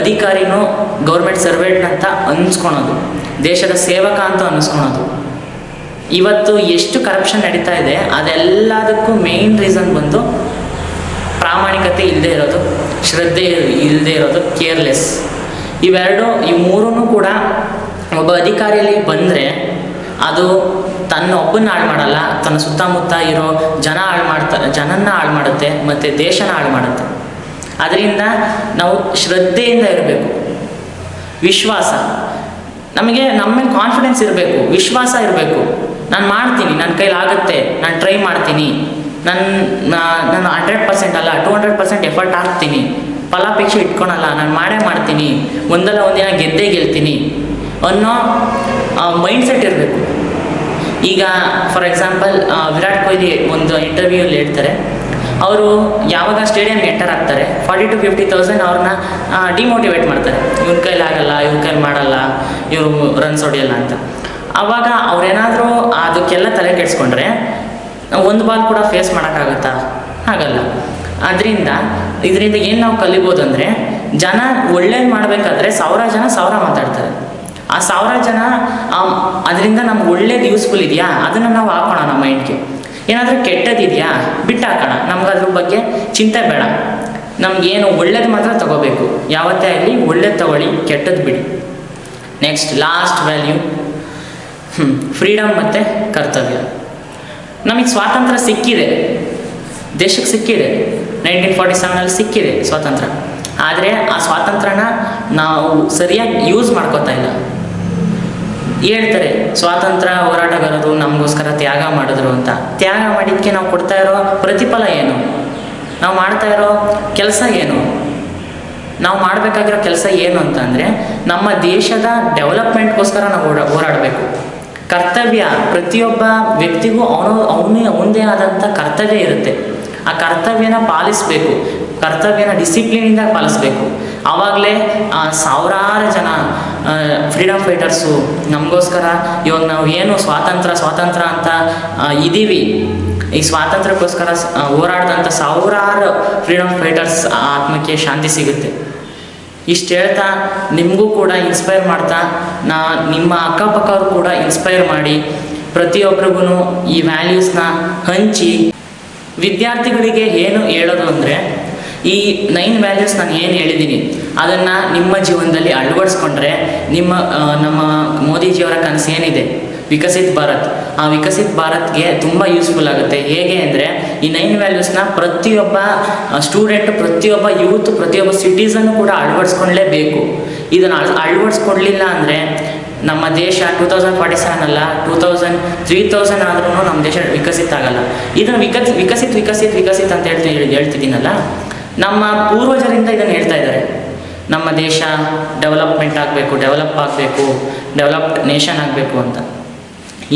ಅಧಿಕಾರಿನೂ ಗೌರ್ಮೆಂಟ್ ಸರ್ವೆಂಟ್ ಅಂತ ಅನ್ಸ್ಕೊಳೋದು. ದೇಶದ ಸೇವಕ ಅಂತ ಅನ್ಸ್ಕೊಳೋದು. ಇವತ್ತು ಎಷ್ಟು ಕರಪ್ಷನ್ ನಡೀತಾ ಇದೆ, ಅದೆಲ್ಲದಕ್ಕೂ ಮೇಯ್ನ್ ರೀಸನ್ ಬಂದು ಪ್ರಾಮಾಣಿಕತೆ ಇಲ್ಲದೆ ಇರೋದು, ಶ್ರದ್ಧೆ ಇಲ್ಲದೆ ಇರೋದು ಕೇರ್ಲೆಸ್ ಇವೆರಡು, ಈ ಮೂರೂ ಕೂಡ ಒಬ್ಬ ಅಧಿಕಾರಿಯಲ್ಲಿ ಬಂದರೆ ಅದು ತನ್ನ ಒಬ್ಬನ ಹಾಳು ಮಾಡಲ್ಲ, ತನ್ನ ಸುತ್ತಮುತ್ತ ಇರೋ ಜನ ಹಾಳು ಮಾಡ್ತಾ, ಜನನ್ನ ಹಾಳು ಮಾಡುತ್ತೆ, ಮತ್ತು ದೇಶನ ಹಾಳು ಮಾಡುತ್ತೆ. ಅದರಿಂದ ನಾವು ಶ್ರದ್ಧೆಯಿಂದ ಇರಬೇಕು. ವಿಶ್ವಾಸ. ನಮಗೆ ನಮ್ಮ ಕಾನ್ಫಿಡೆನ್ಸ್ ಇರಬೇಕು, ವಿಶ್ವಾಸ ಇರಬೇಕು. ನಾನು ಮಾಡ್ತೀನಿ ನನ್ನ ಕೈಲಾಗುತ್ತೆ ನಾನು ಟ್ರೈ ಮಾಡ್ತೀನಿ. ನನ್ನ ನಾನು ಹಂಡ್ರೆಡ್ ಪರ್ಸೆಂಟ್ ಅಲ್ಲ ಟೂ ಹಂಡ್ರೆಡ್ ಪರ್ಸೆಂಟ್ ಎಫರ್ಟ್ ಹಾಕ್ತೀನಿ. ಫಲಾಪೇಕ್ಷೆ ಇಟ್ಕೊಳಲ್ಲ, ನಾನು ಮಾಡೇ ಮಾಡ್ತೀನಿ. ಒಂದಲ್ಲ ಒಂದಿನ ಗೆದ್ದೇ ಗೆಲ್ತೀನಿ. ಅನ್ನೋ ಮೈಂಡ್ ಸೆಟ್ ಇರಬೇಕು. ಈಗ ಫಾರ್ ಎಕ್ಸಾಂಪಲ್ ವಿರಾಟ್ ಕೊಹ್ಲಿ ಒಂದು ಇಂಟರ್ವ್ಯೂಲಿ ಹೇಳ್ತಾರೆ. ಅವರು ಯಾವಾಗ ಸ್ಟೇಡಿಯಂ ಎಂಟರ್ ಆಗ್ತಾರೆ ಫಾರ್ಟಿ ಟು ಫಿಫ್ಟಿ ತೌಸಂಡ್ ಅವ್ರನ್ನ ಡಿಮೋಟಿವೇಟ್ ಮಾಡ್ತಾರೆ. ಇವ್ನ ಕೈಲಿ ಆಗಲ್ಲ, ಇವ್ನ ಕೈಲಿ ಮಾಡಲ್ಲ, ಇವರು ರನ್ಸ್ ಹೊಡೆಯಲ್ಲ ಅಂತ. ಆವಾಗ ಅವ್ರೇನಾದರೂ ಅದಕ್ಕೆಲ್ಲ ತಲೆ ಕೆಡಿಸ್ಕೊಂಡ್ರೆ ಒಂದು ಬಾಲ್ ಕೂಡ ಫೇಸ್ ಮಾಡೋಕ್ಕಾಗುತ್ತಾ? ಆಗಲ್ಲ. ಅದರಿಂದ ಇದರಿಂದ ಏನು ನಾವು ಕಲಿಬೋದು ಅಂದರೆ ಜನ ಒಳ್ಳೇದು ಮಾಡಬೇಕಾದ್ರೆ ಸಾವಿರ ಜನ ಸಾವಿರ ಮಾತಾಡ್ತಾರೆ. ಆ ಸಾವಿರ ಜನ ಅದರಿಂದ ನಮ್ಗೆ ಒಳ್ಳೇದು ಯೂಸ್ಫುಲ್ ಇದೆಯಾ? ಅದನ್ನು ನಾವು ಹಾಕೋಣ ನಮ್ಮ ಮೈಂಡ್ಗೆ ಏನಾದರೂ ಕೆಟ್ಟದಿದೆಯಾ? ಬಿಟ್ಟು ಹಾಕೋಣ ನಮ್ಗೆ ಅದ್ರ ಬಗ್ಗೆ ಚಿಂತೆ ಬೇಡ. ನಮಗೇನು ಒಳ್ಳೇದು ಮಾತ್ರ ತಗೋಬೇಕು. ಯಾವತ್ತೇ ಆಗಲಿ ಒಳ್ಳೇದು ತಗೊಳ್ಳಿ ಕೆಟ್ಟದ್ದು ಬಿಡಿ. ನೆಕ್ಸ್ಟ್ ಲಾಸ್ಟ್ ವ್ಯಾಲ್ಯೂ ಫ್ರೀಡಮ್ ಮತ್ತು ಕರ್ತವ್ಯ. ನಮಗೆ ಸ್ವಾತಂತ್ರ್ಯ ಸಿಕ್ಕಿದೆ. ದೇಶಕ್ಕೆ ಸಿಕ್ಕಿದೆ. ನೈನ್ಟೀನ್ ಫಾರ್ಟಿ ಸೆವೆನಲ್ಲಿ ಸಿಕ್ಕಿದೆ ಸ್ವಾತಂತ್ರ್ಯ. ಆದರೆ ಆ ಸ್ವಾತಂತ್ರ್ಯನ ನಾವು ಸರಿಯಾಗಿ ಯೂಸ್ ಮಾಡ್ಕೋತಾ ಇಲ್ಲ. ಹೇಳ್ತಾರೆ, ಸ್ವಾತಂತ್ರ್ಯ ಹೋರಾಟಗಾರರು ನಮಗೋಸ್ಕರ ತ್ಯಾಗ ಮಾಡಿದ್ರು ಅಂತ. ತ್ಯಾಗ ಮಾಡಿದ್ದಕ್ಕೆ ನಾವು ಕೊಡ್ತಾ ಇರೋ ಪ್ರತಿಫಲ ಏನು? ನಾವು ಮಾಡ್ತಾ ಇರೋ ಕೆಲಸ ಏನು? ನಾವು ಮಾಡಬೇಕಾಗಿರೋ ಕೆಲಸ ಏನು ಅಂತಂದರೆ ನಮ್ಮ ದೇಶದ ಡೆವಲಪ್ಮೆಂಟ್ಗೋಸ್ಕರ ನಾವು ಹೋರಾಡಬೇಕು. ಕರ್ತವ್ಯ ಪ್ರತಿಯೊಬ್ಬ ವ್ಯಕ್ತಿಗೂ ಅವನು, ಅವನೇ ಅವನದೇ ಆದಂಥ ಕರ್ತವ್ಯ ಇರುತ್ತೆ. ಆ ಕರ್ತವ್ಯನ ಪಾಲಿಸಬೇಕು. ಕರ್ತವ್ಯನ ಡಿಸಿಪ್ಲಿನಿಂದ ಪಾಲಿಸಬೇಕು. ಆವಾಗಲೇ ಸಾವಿರಾರು ಜನ ಫ್ರೀಡಮ್ ಫೈಟರ್ಸು ನಮಗೋಸ್ಕರ ಇವಾಗ ನಾವು ಏನು ಸ್ವಾತಂತ್ರ್ಯ ಸ್ವಾತಂತ್ರ್ಯ ಅಂತ ಇದ್ದೀವಿ ಈ ಸ್ವಾತಂತ್ರ್ಯಕ್ಕೋಸ್ಕರ ಹೋರಾಡಿದಂಥ ಸಾವಿರಾರು ಫ್ರೀಡಮ್ ಫೈಟರ್ಸ್ ಆತ್ಮಕ್ಕೆ ಶಾಂತಿ ಸಿಗುತ್ತೆ. ಇಷ್ಟು ಹೇಳ್ತಾ, ನಿಮಗೂ ಕೂಡ ಇನ್ಸ್ಪೈರ್ ಮಾಡ್ತಾ, ನಾ ನಿಮ್ಮ ಅಕ್ಕಪಕ್ಕವ್ರು ಕೂಡ ಇನ್ಸ್ಪೈರ್ ಮಾಡಿ ಪ್ರತಿಯೊಬ್ಬರಿಗೂ ಈ ವ್ಯಾಲ್ಯೂಸ್ನ ಹಂಚಿ, ವಿದ್ಯಾರ್ಥಿಗಳಿಗೆ ಏನು ಹೇಳೋದು ಅಂದರೆ, ಈ ನೈನ್ ವ್ಯಾಲ್ಯೂಸ್ ನಾನು ಏನು ಹೇಳಿದ್ದೀನಿ ಅದನ್ನು ನಿಮ್ಮ ಜೀವನದಲ್ಲಿ ಅಳವಡಿಸ್ಕೊಂಡ್ರೆ, ನಿಮ್ಮ ನಮ್ಮ ಮೋದಿಜಿಯವರ ಕನಸು ಏನಿದೆ ವಿಕಸಿತ್ ಭಾರತ್. ಆ ವಿಕಸಿತ್ ಭಾರತ್ಗೆ ತುಂಬ ಯೂಸ್ಫುಲ್ ಆಗುತ್ತೆ. ಹೇಗೆ ಅಂದರೆ ಈ ನೈನ್ ವ್ಯಾಲ್ಯೂಸ್ನ ಪ್ರತಿಯೊಬ್ಬ ಸ್ಟೂಡೆಂಟ್ ಪ್ರತಿಯೊಬ್ಬ ಯೂತ್ ಪ್ರತಿಯೊಬ್ಬ ಸಿಟಿಸನ್ನು ಕೂಡ ಅಳವಡಿಸ್ಕೊಳ್ಳೇಬೇಕು ಇದನ್ನು ಅಳ, ಅಳವಡಿಸ್ಕೊಡ್ಲಿಲ್ಲ ಅಂದರೆ ನಮ್ಮ ದೇಶ ಟೂ ತೌಸಂಡ್ ಫಾರ್ಟಿ ಸೆವೆನ್ ಅಲ್ಲ ಟೂ ತೌಸಂಡ್ ತ್ರೀ ತೌಸಂಡ್ ಆದ್ರೂ ನಮ್ಮ ದೇಶ ವಿಕಸಿತ ಆಗಲ್ಲ. ಇದನ್ನು ವಿಕಸ್, ವಿಕಸಿತ್, ವಿಕಸಿತ ವಿಕಸಿತ ಅಂತ ಹೇಳ್ತೀನಿ ಹೇಳ್ತಿದ್ದೀನಲ್ಲ? ನಮ್ಮ ಪೂರ್ವಜರಿಂದ ಇದನ್ನು ಹೇಳ್ತಾ ಇದ್ದಾರೆ. ನಮ್ಮ ದೇಶ ಡೆವಲಪ್ಮೆಂಟ್ ಆಗಬೇಕು ಡೆವಲಪ್ ಆಗಬೇಕು ಡೆವಲಪ್ಡ್ ನೇಷನ್ ಆಗಬೇಕು ಅಂತ.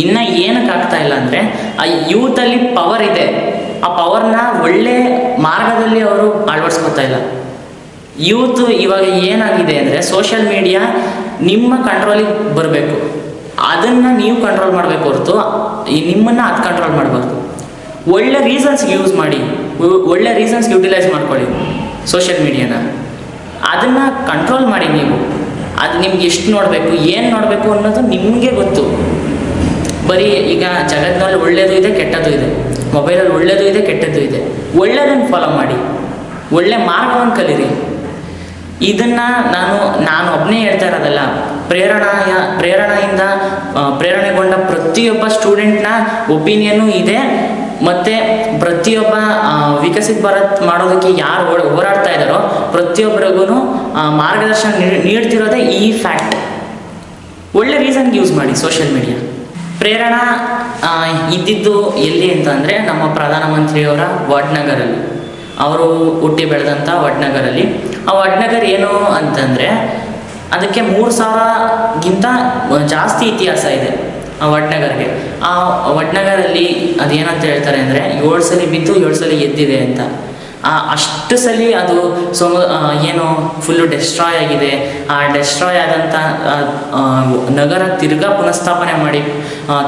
ಇನ್ನು ಏನಕ್ಕೆ ಆಗ್ತಾ ಇಲ್ಲ ಅಂದರೆ, ಆ ಯೂತಲ್ಲಿ ಪವರ್ ಇದೆ. ಆ ಪವರ್ನ ಒಳ್ಳೆ ಮಾರ್ಗದಲ್ಲಿ ಅವರು ಅಳವಡಿಸ್ಕೊತಾ ಇಲ್ಲ. ಯೂತ್ ಇವಾಗ ಏನಾಗಿದೆ ಅಂದರೆ ಸೋಷಿಯಲ್ ಮೀಡಿಯಾ ನಿಮ್ಮ ಕಂಟ್ರೋಲಿಗೆ ಬರಬೇಕು. ಅದನ್ನು ನೀವು ಕಂಟ್ರೋಲ್ ಮಾಡಬೇಕು ಹೊರತು ನಿಮ್ಮನ್ನು ಅದು ಕಂಟ್ರೋಲ್ ಮಾಡಬಾರ್ದು. ಒಳ್ಳೆ ರೀಸನ್ಸ್ಗೆ ಯೂಸ್ ಮಾಡಿ ಒಳ್ಳೆ ರೀಸನ್ಸ್ಗೆ ಯುಟಿಲೈಸ್ ಮಾಡ್ಕೊಳ್ಳಿ ಸೋಷಿಯಲ್ ಮೀಡಿಯಾನ ಅದನ್ನು ಕಂಟ್ರೋಲ್ ಮಾಡಿ ನೀವು. ಅದು ನಿಮ್ಗೆ ಎಷ್ಟು ನೋಡಬೇಕು, ಏನು ನೋಡಬೇಕು ಅನ್ನೋದು ನಿಮಗೆ ಗೊತ್ತು. ಬರೀ ಈಗ ಜಗತ್ತಿನಲ್ಲಿ ಒಳ್ಳೆಯದು ಇದೆ, ಕೆಟ್ಟದ್ದು ಇದೆ. ಮೊಬೈಲಲ್ಲಿ ಒಳ್ಳೆಯದು ಇದೆ, ಕೆಟ್ಟದ್ದು ಇದೆ. ಒಳ್ಳೆಯದನ್ನು ಫಾಲೋ ಮಾಡಿ. ಒಳ್ಳೆ ಮಾರ್ಗವನ್ನು ಕಲೀರಿ. ಇದನ್ನು ನಾನು ನಾನು ಒಬ್ಬನೇ ಹೇಳ್ತಾ ಇರೋದಲ್ಲ, ಪ್ರೇರಣಾಯ, ಪ್ರೇರಣೆಯಿಂದ ಪ್ರೇರಣೆಗೊಂಡ ಪ್ರತಿಯೊಬ್ಬ ಸ್ಟೂಡೆಂಟ್ನ ಒಪಿನಿಯನ್ನು ಇದೆ. ಮತ್ತು ಪ್ರತಿಯೊಬ್ಬ ವಿಕಸಿತ ಭಾರತ್ ಮಾಡೋದಕ್ಕೆ ಯಾರು ಹೋರಾಡ್ತಾ ಇದ್ದಾರೋ, ಪ್ರತಿಯೊಬ್ಬರಿಗೂ ಮಾರ್ಗದರ್ಶನ ನೀಡ್- ನೀಡ್ತಿರೋದೇ ಈ ಫ್ಯಾಕ್ಟ್ ಒಳ್ಳೆ ರೀಸನ್ಗೆ ಯೂಸ್ ಮಾಡಿ ಸೋಷಿಯಲ್ ಮೀಡಿಯಾ ಪ್ರೇರಣಾ ಇದ್ದಿದ್ದು ಎಲ್ಲಿ ಅಂತಂದರೆ ನಮ್ಮ ಪ್ರಧಾನಮಂತ್ರಿಯವರ ವಡ್ನಗರಲ್ಲಿ. ಅವರು ಹುಟ್ಟಿ ಬೆಳೆದಂಥ ವಡ್ನಗರಲ್ಲಿ. ಆ ವಡ್ನಗರ್ ಏನು ಅಂತಂದರೆ ಅದಕ್ಕೆ ಮೂರು ಸಾವಿರಗಿಂತ ಜಾಸ್ತಿ ಇತಿಹಾಸ ಇದೆ ಆ ವಡ್ನಗರ್ಗೆ. ಆ ವಡ್ನಗರಲ್ಲಿ ಅದೇನಂತ ಹೇಳ್ತಾರೆ ಅಂದರೆ ಏಳು ಸಲ ಬಿದ್ದು ಏಳು ಸಲ ಎದ್ದಿದೆ ಅಂತ. ಅಷ್ಟು ಸಲ ಅದು ಸೋಮ ಏನು ಫುಲ್ಲು ಡೆಸ್ಟ್ರಾಯ್ ಆಗಿದೆ. ಆ ಡೆಸ್ಟ್ರಾಯ್ ಆದಂಥ ನಗರ ತಿರ್ಗಾ ಪುನಃಸ್ಥಾಪನೆ ಮಾಡಿ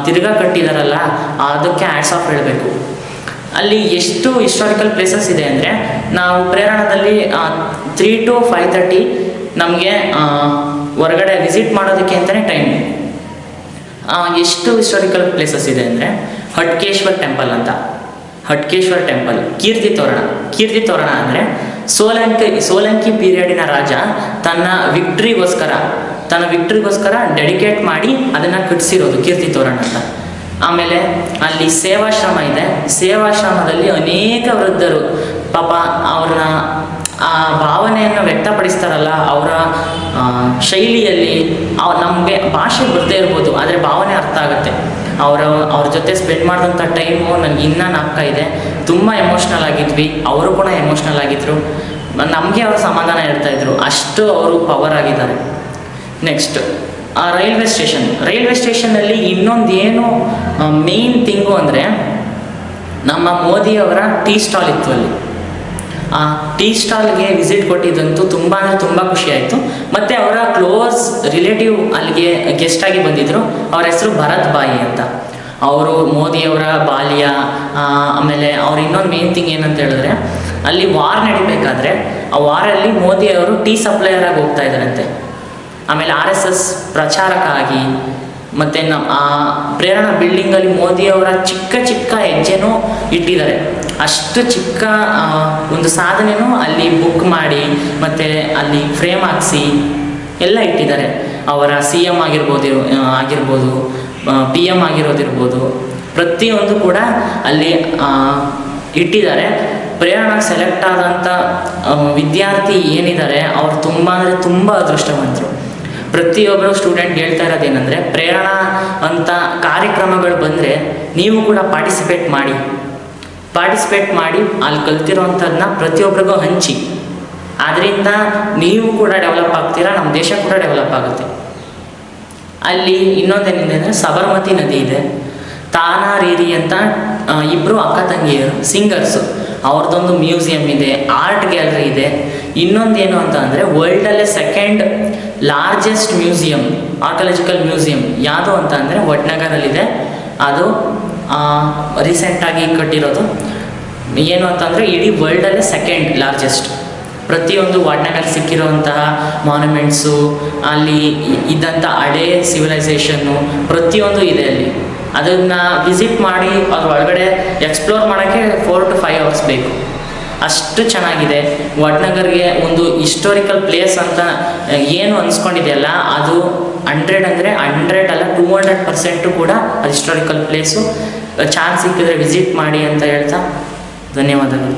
ತಿರ್ಗಾ ಕಟ್ಟಿದಾರಲ್ಲ, ಅದಕ್ಕೆ ಆ್ಯಡ್ಸ್ ಆಫ್ ಹೇಳಬೇಕು. ಅಲ್ಲಿ ಎಷ್ಟು ಹಿಸ್ಟಾರಿಕಲ್ ಪ್ಲೇಸಸ್ ಇದೆ ಅಂದರೆ, ನಾವು ಪ್ರೇರಣದಲ್ಲಿ ತ್ರೀ ಟು ಫೈವ್ ತರ್ಟಿ ನಮಗೆ ಹೊರಗಡೆ ವಿಸಿಟ್ ಮಾಡೋದಕ್ಕೆ ಅಂತಲೇ ಟೈಮ್ ಎಷ್ಟು ಹಿಸ್ಟಾರಿಕಲ್ ಪ್ಲೇಸಸ್ ಇದೆ ಅಂದರೆ, ಹಟ್ಕೇಶ್ವರ್ ಟೆಂಪಲ್ ಅಂತ. ಹಟ್ಕೇಶ್ವರ್ ಟೆಂಪಲ್ ಕೀರ್ತಿ ತೋರಣ. ಕೀರ್ತಿ ತೋರಣ ಅಂದರೆ ಸೋಲಂಕಿ ಸೋಲಂಕಿ ಪೀರಿಯಡಿನ ರಾಜ ತನ್ನ ವಿಕ್ಟ್ರಿಗೋಸ್ಕರ ತನ್ನ ವಿಕ್ಟ್ರಿಗೋಸ್ಕರ ಡೆಡಿಕೇಟ್ ಮಾಡಿ ಅದನ್ನು ಕಟ್ಟಿಸಿರೋದು ಕೀರ್ತಿ ತೋರಣ ಅಂತ. ಆಮೇಲೆ ಅಲ್ಲಿ ಸೇವಾಶ್ರಮ ಇದೆ. ಸೇವಾಶ್ರಮದಲ್ಲಿ ಅನೇಕ ವೃದ್ಧರು, ಪಾಪ ಅವ್ರನ್ನ ಆ ಭಾವನೆಯನ್ನು ವ್ಯಕ್ತಪಡಿಸ್ತಾರಲ್ಲ, ಅವರ ಶೈಲಿಯಲ್ಲಿ ನಮಗೆ ಭಾಷೆ ಬರದೇ ಇರ್ಬೋದು, ಆದರೆ ಭಾವನೆ ಅರ್ಥ ಆಗುತ್ತೆ. ಅವರ, ಅವ್ರ ಜೊತೆ ಸ್ಪೆಂಡ್ ಮಾಡಿದಂಥ ಟೈಮು ನನಗೆ ಇನ್ನೂ ನಾಪ್ಕ ಇದೆ. ತುಂಬ ಎಮೋಷ್ನಲ್ ಆಗಿದ್ವಿ. ಅವರು ಕೂಡ ಎಮೋಷ್ನಲ್ ಆಗಿದ್ರು. ನಮಗೆ ಅವರು ಸಮಾಧಾನ ಹೇಳ್ತಾ ಇದ್ರು. ಅಷ್ಟು ಅವರು ಪವರ್ ಆಗಿದ್ದಾರೆ. ನೆಕ್ಸ್ಟ್ ಆ ರೈಲ್ವೆ ಸ್ಟೇಷನ್ ರೈಲ್ವೆ ಸ್ಟೇಷನಲ್ಲಿ ಇನ್ನೊಂದು ಏನು ಮೇನ್ ಥಿಂಗು ಅಂದರೆ ನಮ್ಮ ಮೋದಿಯವರ ಟೀ ಸ್ಟಾಲ್ ಇತ್ತು ಅಲ್ಲಿ. ಆ ಟೀ ಸ್ಟಾಲ್ಗೆ ವಿಸಿಟ್ ಕೊಟ್ಟಿದ್ದಂತೂ ತುಂಬ ಅಂದರೆ ತುಂಬ ಖುಷಿ ಆಯಿತು. ಮತ್ತು ಅವರ ಕ್ಲೋಸ್ ರಿಲೇಟಿವ್ ಅಲ್ಲಿಗೆ ಗೆಸ್ಟ್ ಆಗಿ ಬಂದಿದ್ದರು ಅವರ ಹೆಸರು ಭರತ್ ಬಾಯಿ ಅಂತ. ಅವರು ಮೋದಿಯವರ ಬಾಲ್ಯ ಆಮೇಲೆ ಅವ್ರ ಇನ್ನೊಂದು ಮೇನ್ ಥಿಂಗ್ ಏನಂತ ಹೇಳಿದ್ರೆ, ಅಲ್ಲಿ ವಾರ್ ನಡಿಬೇಕಾದ್ರೆ ಆ ವಾರಲ್ಲಿ ಮೋದಿಯವರು ಟೀ ಸಪ್ಲೈಯರ್ ಆಗಿ ಹೋಗ್ತಾ ಇದ್ದಾರಂತೆ. ಆಮೇಲೆ ಆರ್ ಎಸ್ ಎಸ್ ಪ್ರಚಾರಕ ಆಗಿ ಮತ್ತು ನಮ್ಮ ಆ, ಪ್ರೇರಣಾ ಬಿಲ್ಡಿಂಗಲ್ಲಿ ಮೋದಿಯವರ ಚಿಕ್ಕ ಚಿಕ್ಕ ಹೆಜ್ಜೆನೂ ಇಟ್ಟಿದ್ದಾರೆ. ಅಷ್ಟು ಚಿಕ್ಕ ಒಂದು ಸಾಧನೆನೂ ಅಲ್ಲಿ ಬುಕ್ ಮಾಡಿ, ಮತ್ತು ಅಲ್ಲಿ ಫ್ರೇಮ್ ಹಾಕ್ಸಿ, ಎಲ್ಲ ಇಟ್ಟಿದ್ದಾರೆ. ಅವರ ಸಿ ಎಂ ಆಗಿರ್ಬೋದು ಆಗಿರ್ಬೋದು ಪಿ ಎಂ ಆಗಿರೋದಿರ್ಬೋದು, ಪ್ರತಿಯೊಂದು ಕೂಡ ಅಲ್ಲಿ ಇಟ್ಟಿದ್ದಾರೆ. ಪ್ರೇರಣಾ ಸೆಲೆಕ್ಟ್ ಆದಂಥ ವಿದ್ಯಾರ್ಥಿ ಏನಿದ್ದಾರೆ, ಅವರು ತುಂಬ ಅಂದರೆ ತುಂಬ ಅದೃಷ್ಟವಂತರು. ಪ್ರತಿಯೊಬ್ಬರು ಸ್ಟೂಡೆಂಟ್ ಹೇಳ್ತಾ ಇರೋದೇನೆಂದರೆ ಪ್ರೇರಣಾ ಅಂತ ಕಾರ್ಯಕ್ರಮಗಳು ಬಂದರೆ, ನೀವು ಕೂಡ ಪಾರ್ಟಿಸಿಪೇಟ್ ಮಾಡಿ. ಪಾರ್ಟಿಸಿಪೇಟ್ ಮಾಡಿ ಅಲ್ಲಿ ಕಲ್ತಿರೋವಂಥದ್ದನ್ನ ಪ್ರತಿಯೊಬ್ಬರಿಗೂ ಹಂಚಿ. ಅದರಿಂದ ನೀವು ಕೂಡ ಡೆವಲಪ್ ಆಗ್ತೀರಾ ನಮ್ಮ ದೇಶ ಕೂಡ ಡೆವಲಪ್ ಆಗುತ್ತೆ. ಅಲ್ಲಿ ಇನ್ನೊಂದೇನಿದೆ ಅಂದರೆ ಸಬರ್ಮತಿ ನದಿ ಇದೆ. ತಾನಾ ರೀರಿ ಅಂತ ಇಬ್ಬರು ಅಕ್ಕ ತಂಗಿಯರು ಸಿಂಗರ್ಸು ಅವ್ರದ್ದೊಂದು ಮ್ಯೂಸಿಯಂ ಇದೆ ಆರ್ಟ್ ಗ್ಯಾಲರಿ ಇದೆ. ಇನ್ನೊಂದೇನು ಅಂತ ಅಂದರೆ ವರ್ಲ್ಡಲ್ಲೇ second largest museum archaeological museum ಯಾವುದು ಅಂತ ಅಂದರೆ ವಡ್ನಗರಲ್ಲಿದೆ. ಅದು ರೀಸೆಂಟಾಗಿ ಕಟ್ಟಿರೋದು. ಏನು ಅಂತಂದರೆ ಇಡೀ ವರ್ಲ್ಡಲ್ಲೇ ಸೆಕೆಂಡ್ ಲಾರ್ಜೆಸ್ಟ್ ಪ್ರತಿಯೊಂದು ವಾಡ್ನಗರ್ ಸಿಕ್ಕಿರುವಂತಹ ಮಾನ್ಯುಮೆಂಟ್ಸು ಅಲ್ಲಿ ಇದ್ದಂಥ ಹಳೇ ಸಿವಿಲೈಸೇಷನ್ನು ಪ್ರತಿಯೊಂದು ಇದೆ ಅಲ್ಲಿ. ಅದನ್ನು ವಿಸಿಟ್ ಮಾಡಿ ಅದ್ರ ಒಳಗಡೆ ಎಕ್ಸ್ಪ್ಲೋರ್ ಮಾಡೋಕ್ಕೆ ಫೋರ್ ಟು ಫೈವ್ ಅವರ್ಸ್ ಬೇಕು. ಅಷ್ಟು ಚೆನ್ನಾಗಿದೆ. ವಡ್ನಗರ್ಗೆ ಒಂದು ಹಿಸ್ಟೋರಿಕಲ್ ಪ್ಲೇಸ್ ಅಂತ ಏನು ಅನ್ಸ್ಕೊಂಡಿದೆಯಲ್ಲ, ಅದು ಹಂಡ್ರೆಡ್ ಅಂದರೆ ಹಂಡ್ರೆಡ್ ಅಲ್ಲ ಟೂ ಹಂಡ್ರೆಡ್ ಪರ್ಸೆಂಟು ಕೂಡ ಅದು ಹಿಸ್ಟೋರಿಕಲ್ ಪ್ಲೇಸು ಚಾನ್ಸ್ ಸಿಕ್ಕಿದ್ರೆ ವಿಸಿಟ್ ಮಾಡಿ ಅಂತ ಹೇಳ್ತಾ ಧನ್ಯವಾದಗಳು.